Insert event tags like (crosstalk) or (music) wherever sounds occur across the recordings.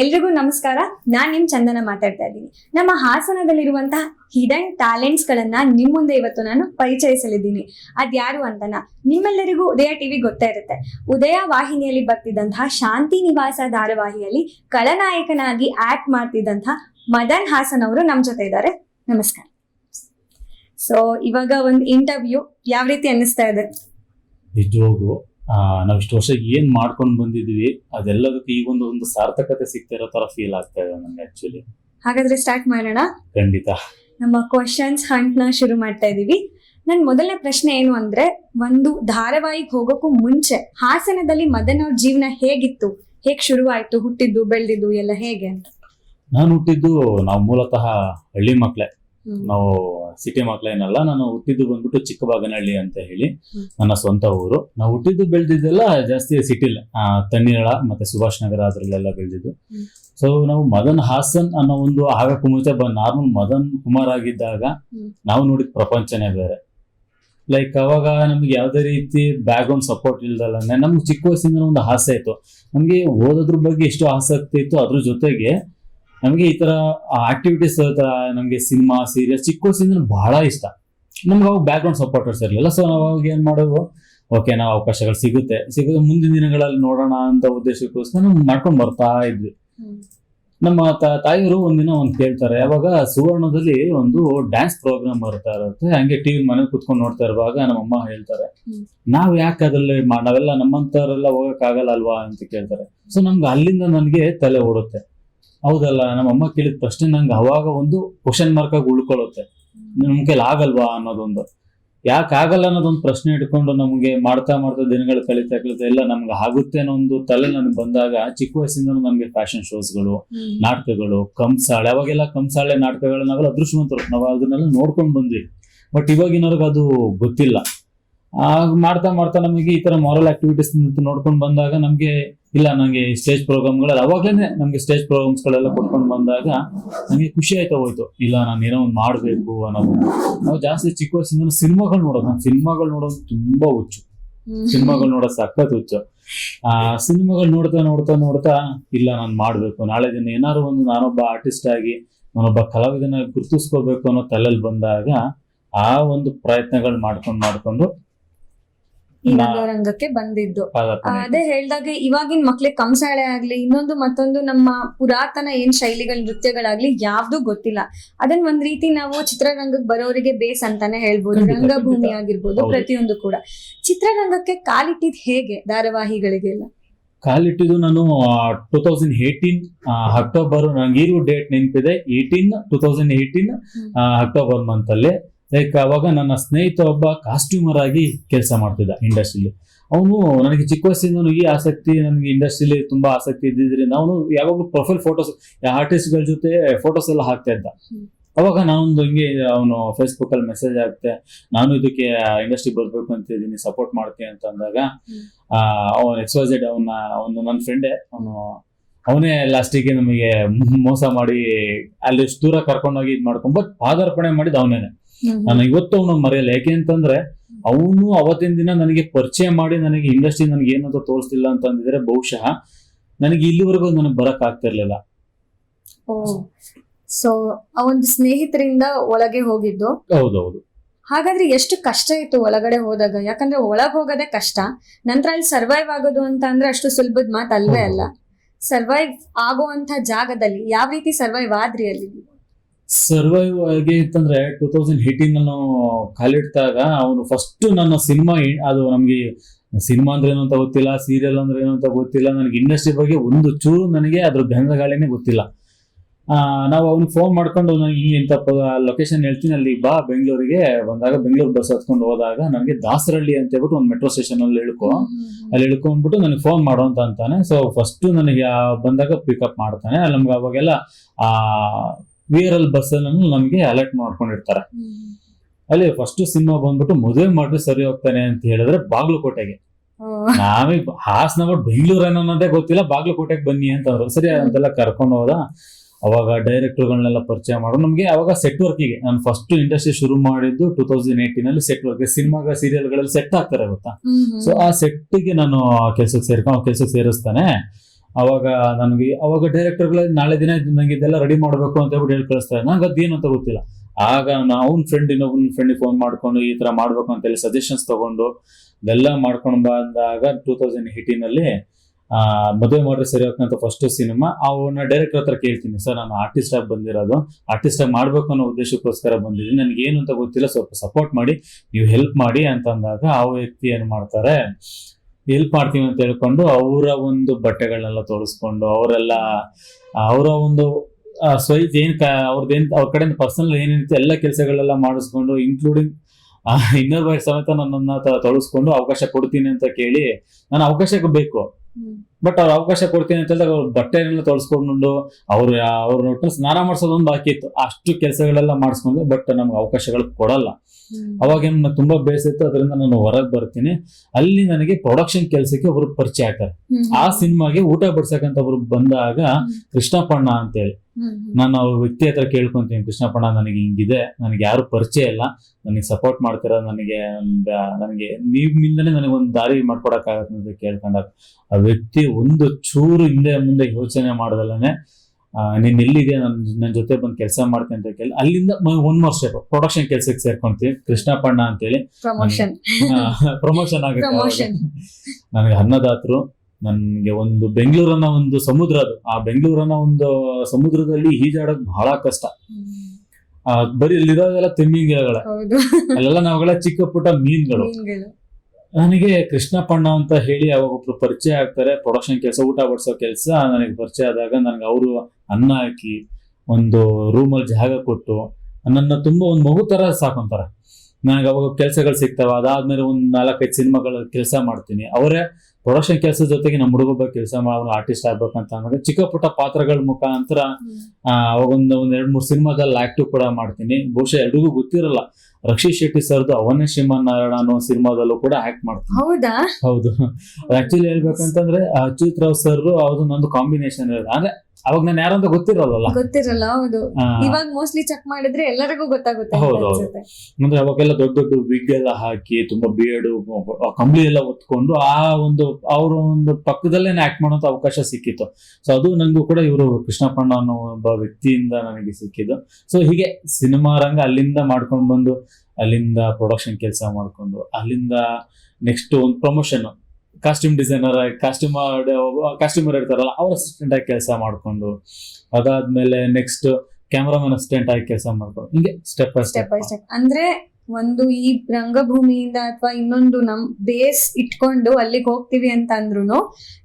ಎಲ್ರಿಗೂ ನಮಸ್ಕಾರ. ನಾನ್ ನಿಮ್ ಚಂದನ ಮಾತಾಡ್ತಾ ಇದ್ದೀನಿ. ನಮ್ಮ ಹಾಸನದಲ್ಲಿರುವಂತಹ ಹಿಡನ್ ಟ್ಯಾಲೆಂಟ್ಸ್ ಗಳನ್ನ ನಿಮ್ ಮುಂದೆ ಇವತ್ತು ನಾನು ಪರಿಚಯಿಸಲಿದ್ದೀನಿ. ಅದ್ಯಾರು ಅಂತನ ನಿಮ್ಮೆಲ್ಲರಿಗೂ ಉದಯ ಟಿವಿ ಗೊತ್ತಾ ಇರುತ್ತೆ. ಉದಯ ವಾಹಿನಿಯಲ್ಲಿ ಬರ್ತಿದ್ದಂತಹ ಶಾಂತಿ ನಿವಾಸ ಧಾರಾವಾಹಿಯಲ್ಲಿ ಖಳನಾಯಕನಾಗಿ ಆಕ್ಟ್ ಮಾಡ್ತಿದ್ದಂತಹ ಮದನ್ ಹಾಸನ್ ಅವರು ನಮ್ ಜೊತೆ ಇದ್ದಾರೆ. ನಮಸ್ಕಾರ. ಸೊ ಇವಾಗ ಒಂದು ಇಂಟರ್ವ್ಯೂ ಯಾವ ರೀತಿ ಅನ್ನಿಸ್ತಾ ಇದೆ? ನಾವ್ ಇಷ್ಟು ವರ್ಷ ಏನ್ ಮಾಡ್ಕೊಂಡು ಬಂದಿದ್ವಿ ಅದೆಲ್ಲದಕ್ಕೆ ಈಗ ಒಂದು ಒಂದು ಸಾರ್ಥಕತೆ ಸಿಗ್ತಿರೋ ತರ ಫೀಲ್ ಆಗ್ತಾ ಇದೆ ನಂಗೆ ಆಕ್ಚುಲಿ ಹಾಗಾದ್ರೆ ಸ್ಟಾರ್ಟ್ ಮಾಡೋಣ? ಖಂಡಿತ. ನಮ್ಮ ಕ್ವಶನ್ಸ್ನ ಶುರು ಮಾಡ್ತಾ ಇದೀವಿ. ನನ್ ಮೊದಲನೇ ಪ್ರಶ್ನೆ ಏನು ಅಂದ್ರೆ ಒಂದು ಧಾರಾವಾಹಿಗೆ ಹೋಗೋಕ್ಕೂ ಮುಂಚೆ ಹಾಸನದಲ್ಲಿ ಮದನ್ ಅವ್ರ ಜೀವನ ಹೇಗಿತ್ತು? ಹೇಗ್ ಶುರುವಾಯ್ತು? ಹುಟ್ಟಿದ್ದು ಬೆಳೆದಿದ್ದು ಎಲ್ಲ ಹೇಗೆ ಅಂತ? ನಾನು ಹುಟ್ಟಿದ್ದು ನಾವು ಮೂಲತಃ ಹಳ್ಳಿ ಮಕ್ಳೆ. ನಾವು ಸಿಟಿ ಮಕ್ಳೇನಲ್ಲ ನಾನು ಹುಟ್ಟಿದ್ದು ಬಂದ್ಬಿಟ್ಟು ಚಿಕ್ಕಬಾಗನಹಳ್ಳಿ ಅಂತ ಹೇಳಿ ನನ್ನ ಸ್ವಂತ ಊರು ನಾವು ಹುಟ್ಟಿದ್ದು ಬೆಳೆದಿದ್ದೆಲ್ಲ ಜಾಸ್ತಿ ಸಿಟಿಲ್ ತಣ್ಣೀರಳ ಮತ್ತೆ ಸುಭಾಷ್ ನಗರ ಅದ್ರಲ್ಲೆಲ್ಲ ಬೆಳೆದಿದ್ದು. ಸೊ ನಾವು ಮದನ್ ಹಾಸನ್ ಅನ್ನೋ ಒಂದು ಆಗಕ್ಕೂ ಮುಂಚೆ ನಾರ್ಮಲ್ ಮದನ್ ಕುಮಾರ್ ಆಗಿದ್ದಾಗ. ನಾವು ನೋಡಿದ ಪ್ರಪಂಚನೇ ಬೇರೆ ಲೈಕ್ ಅವಾಗ ನಮ್ಗೆ ಯಾವುದೇ ರೀತಿ ಬ್ಯಾಕ್ ಗ್ರೌಂಡ್ ಸಪೋರ್ಟ್ ಇಲ್ದಲ್ಲ, ನಮ್ಗೆ ಚಿಕ್ಕ ವಯಸ್ಸಿಂದ ಒಂದು ಆಸೆ ಇತ್ತು ನಮ್ಗೆ ಓದೋದ್ರ ಬಗ್ಗೆ ಎಷ್ಟು ಆಸಕ್ತಿ ಇತ್ತು ಅದ್ರ ಜೊತೆಗೆ ನಮಗೆ ಈ ತರ ಆಕ್ಟಿವಿಟೀಸ್ ತರ, ನಮ್ಗೆ ಸಿನಿಮಾ ಸೀರಿಯಲ್ ಚಿಕ್ಕ ವಯಸ್ಸಿಂದ ಬಹಳ ಇಷ್ಟ. ನಮ್ಗೆ ಅವಾಗ ಬ್ಯಾಕ್ ಗ್ರೌಂಡ್ ಸಪೋರ್ಟರ್ಸ್ ಇರಲಿಲ್ಲ. ಸೊ ನಾವು ಅವಾಗ ಏನ್ ಮಾಡೋದು? ಓಕೆ ನಾವು ಅವಕಾಶಗಳು ಸಿಗುತ್ತೆ. ಸಿಗುತ್ತೆ. ಮುಂದಿನ ದಿನಗಳಲ್ಲಿ ನೋಡೋಣ ಅಂತ ಉದ್ದೇಶಕ್ಕೋಸ್ಕರ ನಾವು ಮಾಡ್ಕೊಂಡು ಬರ್ತಾ ಇದ್ವಿ. ನಮ್ಮ ತಾಯಿಯವರು ಒಂದಿನ ಒಂದು ಕೇಳ್ತಾರೆ. ಯಾವಾಗ ಸುವರ್ಣದಲ್ಲಿ ಒಂದು ಡ್ಯಾನ್ಸ್ ಪ್ರೋಗ್ರಾಮ್ ಬರ್ತಾ ಇರುತ್ತೆ. ಹಂಗೆ ಟಿವಿ ಮನೆ ಕುತ್ಕೊಂಡು ನೋಡ್ತಾ ಇರುವಾಗ ನಮ್ಮಮ್ಮ ಹೇಳ್ತಾರೆ. ನಾವ್ ಯಾಕೆ ಅದ್ರಲ್ಲಿ ನಾವೆಲ್ಲ ನಮ್ಮಂತವರೆಲ್ಲ ಹೋಗಕ್ ಆಗಲ್ಲ ಅಲ್ವಾ? ಅಂತ ಕೇಳ್ತಾರೆ. ಸೊ ನಮ್ಗೆ ಅಲ್ಲಿಂದ ನನಗೆ ತಲೆ ಓಡುತ್ತೆ. ಹೌದಲ್ಲ ನಮ್ಮಮ್ಮ ಕೇಳಿದ ಪ್ರಶ್ನೆ ನಂಗೆ ಅವಾಗ ಒಂದು ಕ್ವಶನ್ ಮಾರ್ಕ್ ಆಗಿ ಉಳ್ಕೊಳ್ಳುತ್ತೆ. ನಮ್ ಕೈಲಿ ಆಗಲ್ವಾ ಅನ್ನೋದೊಂದು. ಯಾಕೆ ಆಗಲ್ಲ ಅನ್ನೋದೊಂದು ಪ್ರಶ್ನೆ ಇಟ್ಕೊಂಡು ನಮಗೆ ಮಾಡ್ತಾ ಮಾಡ್ತಾ ದಿನಗಳು ಕಲಿತಾ ಕಳೀತಾ ಎಲ್ಲ ನಮ್ಗೆ ಆಗುತ್ತೆ ಅನ್ನೋ ಒಂದು ತಲೆ ನನಗೆ ಬಂದಾಗ ಚಿಕ್ಕ ವಯಸ್ಸಿಂದ ನಮ್ಗೆ ಫ್ಯಾಷನ್ ಶೋಸ್ಗಳು ನಾಟಕಗಳು ಕಂಸಾಳೆ ಅವಾಗೆಲ್ಲ ಕಂಸಾಳೆ ನಾಟಕಗಳು ನಾವೆಲ್ಲ ಅದೃಷ್ಟವಂತರು ನಾವು ಅದನ್ನೆಲ್ಲ ನೋಡ್ಕೊಂಡು ಬಂದ್ವಿ. ಬಟ್ ಇವಾಗಿನವ್ರಿಗೆ ಅದು ಗೊತ್ತಿಲ್ಲ. ಆಗ ಮಾಡ್ತಾ ಮಾಡ್ತಾ ನಮಗೆ ಈ ತರ ಮಾರಲ್ ಆಕ್ಟಿವಿಟೀಸ್ ನೋಡ್ಕೊಂಡು ಬಂದಾಗ ನಮಗೆ ಇಲ್ಲ ನನಗೆ ಸ್ಟೇಜ್ ಪ್ರೋಗ್ರಾಮ್ಗಳಲ್ಲಿ ಅವಾಗ್ಲೇನೆ ನಮಗೆ ಸ್ಟೇಜ್ ಪ್ರೋಗ್ರಾಮ್ಸ್ಗಳೆಲ್ಲ ಕೊಟ್ಕೊಂಡು ಬಂದಾಗ ನನಗೆ ಖುಷಿ ಆಯ್ತಾ ಹೋಯ್ತು. ಇಲ್ಲ ನಾನು ಏನೋ ಒಂದು ಮಾಡಬೇಕು ಅನ್ನೋದು ನಾವು ಜಾಸ್ತಿ ಚಿಕ್ಕ ವಯಸ್ಸಿಂದ ಸಿನಿಮಾಗಳು ನೋಡೋದು. ನಾನು ಸಿನಿಮಾಗಳು ನೋಡೋದು ತುಂಬಾ ಹುಚ್ಚು. ಸಿನಿಮಾಗಳು ನೋಡೋ ಸಖತ್ ಹುಚ್ಚು. ಆ ಸಿನಿಮಾಗಳು ನೋಡ್ತಾ ನೋಡ್ತಾ ನೋಡ್ತಾ ಇಲ್ಲ ನಾನು ಮಾಡ್ಬೇಕು. ನಾಳೆ ದಿನ ಏನಾದ್ರು ಒಂದು ನಾನೊಬ್ಬ ಆರ್ಟಿಸ್ಟ್ ಆಗಿ ನಾನೊಬ್ಬ ಕಲಾವಿದನ ಗುರುತಿಸ್ಕೋಬೇಕು ಅನ್ನೋ ತಲೆಯಲ್ಲಿ ಬಂದಾಗ ಆ ಒಂದು ಪ್ರಯತ್ನಗಳು ಮಾಡ್ಕೊಂಡು ಮಾಡ್ಕೊಂಡು ಈ ರಂಗರಂಗಕ್ಕೆ ಬಂದಿದ್ದು. ಅದೇ ಹೇಳ್ದಾಗೆ ಇವಾಗಿನ ಮಕ್ಳಿಗೆ ಕಂಸಾಳೆ ಆಗ್ಲಿ ಇನ್ನೊಂದು ಮತ್ತೊಂದು ನಮ್ಮ ಪುರಾತನ ಏನ್ ಶೈಲಿಗಳ ನೃತ್ಯಗಳಾಗ್ಲಿ ಯಾವ್ದು ಗೊತ್ತಿಲ್ಲ. ಅದನ್ನ ಒಂದ್ ರೀತಿ ನಾವು ಚಿತ್ರರಂಗಕ್ಕೆ ಬರೋರಿಗೆ ಬೇಸ್ ಅಂತಾನೆ ಹೇಳ್ಬೋದು. ರಂಗಭೂಮಿ. ಆಗಿರ್ಬೋದು ಪ್ರತಿಯೊಂದು ಕೂಡ. ಚಿತ್ರರಂಗಕ್ಕೆ ಕಾಲಿಟ್ಟಿದ್ ಹೇಗೆ ಧಾರಾವಾಹಿಗಳಿಗೆಲ್ಲ? ಕಾಲಿಟ್ಟಿದ್ದು ನಾನು ಟೂ ತೌಸಂಡ್ ಏಯ್ಟೀನ್ ಅಕ್ಟೋಬರ್ ನಂಗೆ ಡೇಟ್ ನೆನಪಿದೆ eighteen two thousand eighteen. October month ಅಲ್ಲಿ. ಲೈಕ್ ಅವಾಗ ನನ್ನ ಸ್ನೇಹಿತ ಒಬ್ಬ ಕಾಸ್ಟ್ಯೂಮರ್ ಆಗಿ ಕೆಲಸ ಮಾಡ್ತಿದ್ದ ಇಂಡಸ್ಟ್ರಿಲಿ ಅವನು ನನಗೆ ಚಿಕ್ಕ ವಯಸ್ಸಿಂದ ಈ ಆಸಕ್ತಿ ನನಗೆ ಇಂಡಸ್ಟ್ರಿಲಿ ತುಂಬಾ ಆಸಕ್ತಿ ಇದ್ದಿದ್ರಿಂದ ಅವನು ಯಾವಾಗಲೂ ಪ್ರೊಫೈಲ್ ಫೋಟೋಸ್ ಆರ್ಟಿಸ್ಟ್ಗಳ ಜೊತೆ ಫೋಟೋಸ್ ಎಲ್ಲ ಹಾಕ್ತಾ ಇದ್ದ. ಅವಾಗ ನಾನೊಂದು ಹಿಂಗೆ ಅವನು ಫೇಸ್ಬುಕ್ ಅಲ್ಲಿ ಮೆಸೇಜ್ ಆಗುತ್ತೆ ನಾನು ಇದಕ್ಕೆ ಇಂಡಸ್ಟ್ರಿ ಬರ್ಬೇಕು ಅಂತ ಇದ್ದೀನಿ ಸಪೋರ್ಟ್ ಮಾಡ್ತೀನಿ ಅಂತ ಅಂದಾಗ. ಅವನು ಎಕ್ಸ್ ವೈಸೆಡ್ ಅವನ ಅವನು ನನ್ನ ಫ್ರೆಂಡೇ ಅವನು ಅವನೇ ಲಾಸ್ಟಿಗೆ ನಮಗೆ ಮೋಸ ಮಾಡಿ ಅಲ್ಲಿ ದೂರ ಕರ್ಕೊಂಡೋಗಿ ಇದು ಮಾಡ್ಕೊಂಡು ಬಟ್ ಪಾದಾರ್ಪಣೆ ಮಾಡಿದ ಅವನೇನೆ. ನಾನು ಇವತ್ತು ಅವನ ಮರೆಯಲ್ಲ. ಯಾಕೆ ಅಂತಂದ್ರೆ ಅವನು ಅವತ್ತಿನ ದಿನ ನನಗೆ ಪರಿಚಯ ಮಾಡಿ ನನಗೆ ಇಂಡಸ್ಟ್ರಿ ನನಗೆ ಏನಂತ ತೋರಿಸ್ತಿಲ್ಲ ಅಂತ ಅಂದಿದ್ರೆ ಬಹುಶಃ ನನಗೆ ಇಲ್ಲಿವರೆಗೂ ನನಗೆ ಬರಕ್ ಆಗ್ತಿರ್ಲಿಲ್ಲ. ಸೊ ಆ ಒಂದು ಸ್ನೇಹಿತರಿಂದ ಒಳಗೆ ಹೋಗಿದ್ದು. ಹೌದೌದು. ಹಾಗಾದ್ರೆ ಎಷ್ಟು ಕಷ್ಟ ಇತ್ತು ಒಳಗಡೆ ಹೋದಾಗ? ಯಾಕಂದ್ರೆ ಒಳಗ್ ಹೋಗೋದೇ ಕಷ್ಟ. ನಂತರ ಅಲ್ಲಿ ಸರ್ವೈವ್ ಆಗೋದು ಅಂತ ಅಂದ್ರೆ ಅಷ್ಟು ಸುಲಭದ ಮಾತು ಅಲ್ವೇ ಅಲ್ಲ? ಸರ್ವೈವ್ ಆಗುವಂತ ಜಾಗದಲ್ಲಿ ಯಾವ ರೀತಿ ಸರ್ವೈವ್ ಆದ್ರಿ ಅಲ್ಲಿ ಸರ್ವೈವ್ ಆಗಿ ಅಂತಂದ್ರೆ ಟೂ ತೌಸಂಡ್ ಏಯ್ಟೀನ್ ನಾನು ಕಾಲಿಡ್ತಾಗ ಅವನು ಫಸ್ಟ್ ನನ್ನ ಸಿನಿಮಾ ಅದು ನಮ್ಗೆ ಸಿನಿಮಾ ಅಂದ್ರೆ ಏನು ಅಂತ ಗೊತ್ತಿಲ್ಲ ಸೀರಿಯಲ್ ಅಂದ್ರೆ ಏನು ಅಂತ ಗೊತ್ತಿಲ್ಲ ನನಗೆ ಇಂಡಸ್ಟ್ರಿ ಬಗ್ಗೆ ಒಂದು ಚೂರು ನನಗೆ ಅದ್ರ ಗಂಧಗಾಳಿನೇ ಗೊತ್ತಿಲ್ಲ. ನಾವು ಅವ್ನಿಗೆ ಫೋನ್ ಮಾಡ್ಕೊಂಡು ನನಗೆ ಈ ಇಂಥ ಲೊಕೇಶನ್ ಹೇಳ್ತೀನಿ ಅಲ್ಲಿ ಬಾ ಬೆಂಗಳೂರಿಗೆ ಬಂದಾಗ ಬೆಂಗಳೂರು ಬಸ್ ಹತ್ಕೊಂಡು ಹೋದಾಗ ನನಗೆ ದಾಸರಳ್ಳಿ ಅಂತ ಹೇಳ್ಬಿಟ್ಟು ಒಂದು ಮೆಟ್ರೋ ಸ್ಟೇಷನ್ ಅಲ್ಲಿ ಇಳ್ಕೊ. ಅಲ್ಲಿ ಇಳ್ಕೊಂಡ್ಬಿಟ್ಟು ನನಗೆ ಫೋನ್ ಮಾಡೋ ಅಂತ ಅಂತಾನೆ. ಸೊ ಫಸ್ಟ್ ನನಗೆ ಬಂದಾಗ ಪಿಕಪ್ ಮಾಡ್ತಾನೆ. ಅಲ್ಲಿ ನಮ್ಗೆ ಅವಾಗೆಲ್ಲ ಆ ವಿ ಆರ್ ಎಲ್ ಬಸ್ ನಮಗೆ ಅಲರ್ಟ್ ಮಾಡ್ಕೊಂಡಿರ್ತಾರೆ. ಅಲ್ಲಿ ಫಸ್ಟ್ ಸಿನಿಮಾ ಬಂದ್ಬಿಟ್ಟು ಮದುವೆ ಮಾಡಿ ಸರಿ ಹೋಗ್ತಾನೆ ಅಂತ ಹೇಳಿದ್ರೆ ಬಾಗ್ಲಕೋಟೆಗೆ. ನಾವೇ ಹಾಸನ ಬಿಟ್ಟು ಬೆಂಗಳೂರು ಅನ್ನೋದೇ ಗೊತ್ತಿಲ್ಲ ಬಾಗ್ಲಕೋಟೆಗೆ ಬನ್ನಿ ಅಂತ ಅವ್ರು. ಸರಿ ಅಂತೆಲ್ಲ ಕರ್ಕೊಂಡು ಹೋದ. ಅವಾಗ ಡೈರೆಕ್ಟರ್ಗಳನ್ನೆಲ್ಲ ಪರಿಚಯ ಮಾಡೋ ನಮಗೆ ಅವಾಗ ಸೆಟ್ ವರ್ಕಿಗೆ ನಾನು ಫಸ್ಟ್ ಇಂಡಸ್ಟ್ರಿ ಶುರು ಮಾಡಿದ್ದು ಟೂ ತೌಸಂಡ್ ಏಯ್ಟೀನ್ ಅಲ್ಲಿ ಸೆಟ್ ವರ್ಕ್ ಸಿನಿಮಾಗ ಸೀರಿಯಲ್ಗಳಲ್ಲಿ ಸೆಟ್ ಆಗ್ತಾರೆ ಗೊತ್ತಾ? ಸೊ ಆ ಸೆಟ್ಗೆ ನಾನು ಕೆಲ್ಸಕ್ಕೆ ಸೇರ್ಕೊಂಡು ಕೆಲ್ಸಕ್ಕೆ ಸೇರಿಸ್ತಾನೆ. ಅವಾಗ ನನಗೆ ಅವಾಗ ಡೈರೆಕ್ಟರ್ಗಳು ನಾಳೆ ದಿನ ನನಗೆ ನಂಗೆ ಇದೆಲ್ಲ ರೆಡಿ ಮಾಡಬೇಕು ಅಂತ ಹೇಳ್ಬಿಟ್ಟು ಹೇಳಿ ಕಳಿಸ್ತಾರೆ. ನಂಗೆ ಅದೇನು ಅಂತ ಗೊತ್ತಿಲ್ಲ. ಆಗ ನಾವು ಫ್ರೆಂಡ್ ಇನ್ನೊಬ್ಬನ ಫ್ರೆಂಡಿಗೆ ಫೋನ್ ಮಾಡ್ಕೊಂಡು ಈ ತರ ಮಾಡಬೇಕು ಅಂತ ಹೇಳಿ ಸಜೆಷನ್ಸ್ ತಗೊಂಡು ಇದೆಲ್ಲ ಮಾಡ್ಕೊಂಡು ಬಂದಾಗ ಟೂ ತೌಸಂಡ್ ಏಯ್ಟೀನ್ ಅಲ್ಲಿ, ಆ, ಮದುವೆ ಮಾಡ್ರೆ ಸರಿ ಹೋಗ್ತಂತ ಫಸ್ಟ್ ಸಿನಿಮಾ ಅವನ್ನ ಡೈರೆಕ್ಟರ್ ಹತ್ರ ಕೇಳ್ತೀನಿ. ಸರ್, ನಾನು ಆರ್ಟಿಸ್ಟ್ ಆಗಿ ಬಂದಿರೋದು. ಆರ್ಟಿಸ್ಟ್ ಆಗಿ ಮಾಡ್ಬೇಕು ಅನ್ನೋ ಉದ್ದೇಶಕ್ಕೋಸ್ಕರ ಬಂದಿದ್ದೀನಿ. ನನಗೆ ಏನು ಅಂತ ಗೊತ್ತಿಲ್ಲ. ಸ್ವಲ್ಪ ಸಪೋರ್ಟ್ ಮಾಡಿ, ನೀವು ಹೆಲ್ಪ್ ಮಾಡಿ ಅಂತ ಅಂದಾಗ ಆ ವ್ಯಕ್ತಿ ಏನು ಮಾಡ್ತಾರೆ ಹೆಲ್ಪ್ ಮಾಡ್ತೀವಿ ಅಂತ ಹೇಳ್ಕೊಂಡು ಅವರ ಒಂದು ಬಟ್ಟೆಗಳನ್ನೆಲ್ಲ ತೋರಿಸ್ಕೊಂಡು ಅವರೆಲ್ಲ ಅವರ ಒಂದು ಆ, ಸ್ವೈ ಏನ್ ಅವ್ರದ್ದೇನ್ ಅವ್ರ ಕಡೆಯಿಂದ ಪರ್ಸನಲ್ ಏನೇನಿತ್ತು ಎಲ್ಲ ಕೆಲಸಗಳೆಲ್ಲ ಮಾಡಿಸ್ಕೊಂಡು ಇನ್ಕ್ಲೂಡಿಂಗ್ ಇನ್ನರ್ ಬಾಯ್ ಸಮೇತ ನನ್ನನ್ನ ತೊಳಸ್ಕೊಂಡು ಅವಕಾಶ ಕೊಡ್ತೀನಿ ಅಂತ ಕೇಳಿ ನಾನು ಅವಕಾಶ ಬೇಕು. ಬಟ್ ಅವ್ರ ಅವಕಾಶ ಕೊಡ್ತೀನಿ ಅಂತ ಹೇಳಿದಾಗ ಅವ್ರ ಬಟ್ಟೆನೆಲ್ಲ ತೊಳಸ್ಕೊಂಡು ಅವ್ರು ಅವ್ರ ಒಟ್ಟು ಸ್ನಾನ ಮಾಡಿಸೋದೊಂದು ಬಾಕಿ ಇತ್ತು. ಅಷ್ಟು ಕೆಲಸಗಳೆಲ್ಲ ಮಾಡಿಸ್ಕೊಂಡು ಬಟ್ ನಮ್ಗೆ ಅವಕಾಶಗಳು ಕೊಡಲ್ಲ. ಅವಾಗ ಏನ್ ತುಂಬಾ ಬೇಸಿತ್ತು ಅದರಿಂದ ನಾನು ಹೊರಗೆ ಬರ್ತೀನಿ. ಅಲ್ಲಿ ನನಗೆ ಪ್ರೊಡಕ್ಷನ್ ಕೆಲಸಕ್ಕೆ ಒಬ್ರು ಪರಿಚಯ ಆಗ್ತಾರೆ. ಆ ಸಿನಿಮಾಗೆ ಊಟ ಬಡ್ಸಕಂತ ಒಬ್ರು ಬಂದಾಗ ಕೃಷ್ಣಪ್ಪಣ್ಣ ಅಂತೇಳಿ. ನಾನು ಅವ್ರ ವ್ಯಕ್ತಿ ಹತ್ರ ಕೇಳ್ಕೊಂತೀನಿ ಕೃಷ್ಣಪ್ಪಣ್ಣ ನನಗೆ ಹಿಂಗಿದೆ. ನನಗೆ ಯಾರು ಪರಿಚಯ ಇಲ್ಲ. ನನಗೆ ಸಪೋರ್ಟ್ ಮಾಡ್ತೀರ? ನನಗೆ ನನಗೆ ನಿಮ್ಮಿಂದನೇ ನನಗೆ ಒಂದು ದಾರಿ ಮಾಡ್ಕೊಡಕ್ಕಾಗತ್ತೆ ಅಂತ ಕೇಳ್ಕೊಂಡಾಗ ಆ ವ್ಯಕ್ತಿ ಒಂದು ಚೂರು ಹಿಂದೆ ಮುಂದೆ ಯೋಚನೆ ಮಾಡ್ದಲ್ಲೇ ನೀನ್ ಎಲ್ಲಿದೆ ನನ್ ನನ್ನ ಜೊತೆ ಬಂದು ಕೆಲಸ ಮಾಡ್ತೀನಿ ಅಂತ ಕೇಳಿ ಅಲ್ಲಿಂದ ಒನ್ ಮೋರ್ ಸ್ಟೆಪ್ ಪ್ರೊಡಕ್ಷನ್ ಕೆಲಸಕ್ಕೆ ಸೇರ್ಕೊಂತೀವಿ. ಕೃಷ್ಣಪ್ಪಣ್ಣ ಅಂತೇಳಿ. ಪ್ರಮೋಷನ್ ಪ್ರಮೋಷನ್ ಆಗುತ್ತೆ. (laughs) ನನಗೆ ಅನ್ನದಾತರು ನನ್ಗೆ ಒಂದು ಬೆಂಗಳೂರನ್ನ ಒಂದು ಸಮುದ್ರ ಅದು. ಆ ಬೆಂಗಳೂರನ್ನ ಒಂದು ಸಮುದ್ರದಲ್ಲಿ ಈಜಾಡೋಕ್ ಬಹಳ ಕಷ್ಟ. ಬರೀ ಅಲ್ಲಿರೋದೆಲ್ಲ ತಿಮ್ಮಿಂಗಿಗಳೇ ಹೌದು. ಅಲ್ಲೆಲ್ಲ ನಾವುಗಳ ಚಿಕ್ಕ ಪುಟ್ಟ ಮೀನ್ಗಳು. ನನಗೆ ಕೃಷ್ಣಪ್ಪಣ್ಣ ಅಂತ ಹೇಳಿ ಅವಾಗ ಒಬ್ರು ಪರಿಚಯ ಆಗ್ತಾರೆ. ಪ್ರೊಡಕ್ಷನ್ ಕೆಲಸ ಊಟ ಬಡಿಸೋ ಕೆಲಸ ನನಗೆ ಪರಿಚಯ ಆದಾಗ ನನಗೆ ಅವರು ಅನ್ನ ಹಾಕಿ ಒಂದು ರೂಮಲ್ಲಿ ಜಾಗ ಕೊಟ್ಟು ನನ್ನ ತುಂಬಾ ಒಂದು ಮಗು ಥರ ಸಾಕೊಂತಾರೆ. ನನಗೆ ಅವಾಗ ಕೆಲಸಗಳು ಸಿಗ್ತಾವ. ಅದಾದ್ಮೇಲೆ ಒಂದು ನಾಲ್ಕೈದು ಸಿನಿಮಾಗಳ ಕೆಲಸ ಮಾಡ್ತೀನಿ. ಅವರೇ ಪ್ರೊಡಕ್ಷನ್ ಕೆಲಸ ಜೊತೆಗೆ ನಮ್ಮ ಹುಡುಗ ಕೆಲಸ ಮಾಡೋ ಆರ್ಟಿಸ್ಟ್ ಆಗ್ಬೇಕಂತ ಅಂದಾಗ ಚಿಕ್ಕ ಪುಟ್ಟ ಪಾತ್ರಗಳ ಮುಖಾಂತರ ಅವಾಗೊಂದು ಅವಾಗ ಒಂದು ಒಂದ್ ಎರಡ್ ಮೂರ್ ಸಿನಿಮಾದಲ್ಲಿ ಆಕ್ಟಿವ್ ಕೂಡ ಮಾಡ್ತೀನಿ. ಬಹುಶಃ ಎಲ್ರಿಗೂ ಗೊತ್ತಿರಲ್ಲ. ರಕ್ಷಿತ್ ಶೆಟ್ಟಿ ಸರ್ದು ಅವನೇ ಶ್ರೀಮನ್ನಾರಾಯಣ ಅನ್ನೋ ಸಿನಿಮಾದಲ್ಲೂ ಕೂಡ ಆಕ್ಟ್ ಮಾಡ್ತಾರೆ ಹೌದಾ? ಹೌದು. (laughs) ಆಕ್ಚುಲಿ ಹೇಳ್ಬೇಕಂತಂದ್ರೆ ಅಚ್ಯುತ್ ರಾವ್ ಸರ್ ಅವ್ರದ್ದು ನಂದು ಕಾಂಬಿನೇಷನ್ ಇರೋದು. ಅಂದ್ರೆ ಅವಾಗ ನಾನು ಯಾರಂತ ಗೊತ್ತಿರೋಲ್ಲ ಗೊತ್ತಿರಲ್ಲ ಹೌದು. ಇವಾಗ ಮೋಸ್ಟ್ಲಿ ಚೆಕ್ ಮಾಡಿದ್ರೆ ಎಲ್ಲರಿಗೂ ಗೊತ್ತಾಗುತ್ತೆ ಅಂತ ಹೌದು. ಅಂದ್ರೆ ಅವಾಗೆಲ್ಲ ದೊಡ್ಡ ದೊಡ್ಡ ವಿಗ್ ಎಲ್ಲ ಹಾಕಿ ತುಂಬಾ ಬೇಡು ಕಂಬಳಿ ಎಲ್ಲ ಒತ್ಕೊಂಡು ಆ ಒಂದು ಅವ್ರ ಒಂದು ಪಕ್ಕದಲ್ಲೇ ಆಕ್ಟ್ ಮಾಡೋಂತ ಅವಕಾಶ ಸಿಕ್ಕಿತ್ತು. ಸೊ ಅದು ನಂಗೂ ಕೂಡ ಇವರು ಕೃಷ್ಣಪ್ಪಣ್ಣ ಅನ್ನೋ ಒಬ್ಬ ವ್ಯಕ್ತಿಯಿಂದ ನನಗೆ ಸಿಕ್ಕಿದ್ದು. ಸೊ ಹೀಗೆ ಸಿನಿಮಾ ರಂಗ ಅಲ್ಲಿಂದ ಮಾಡ್ಕೊಂಡು ಬಂದು ಅಲ್ಲಿಂದ ಪ್ರೊಡಕ್ಷನ್ ಕೆಲಸ ಮಾಡ್ಕೊಂಡು ಅಲ್ಲಿಂದ ನೆಕ್ಸ್ಟ್ ಒಂದು promotion costume designer costume costumer ಇರ್ತಾರಲ್ಲ ಅವ್ರ ಅಸಿಸ್ಟೆಂಟ್ ಆಗಿ ಕೆಲಸ ಮಾಡ್ಕೊಂಡು ಅದಾದ್ಮೇಲೆ ನೆಕ್ಸ್ಟ್ ಕ್ಯಾಮ್ರಾಮನ್ ಅಸಿಸ್ಟೆಂಟ್ ಆಗಿ ಕೆಲಸ ಮಾಡ್ಕೊಂಡು ಹಿಂಗೆ step by step by step ಅಂದ್ರೆ ಒಂದು ಈ ರಂಗಭೂಮಿಯಿಂದ ಅಥವಾ ಇನ್ನೊಂದು ನಮ್ ಬೇಸ್ ಇಟ್ಕೊಂಡು ಅಲ್ಲಿಗೆ ಹೋಗ್ತೀವಿ ಅಂತ ಅಂದ್ರು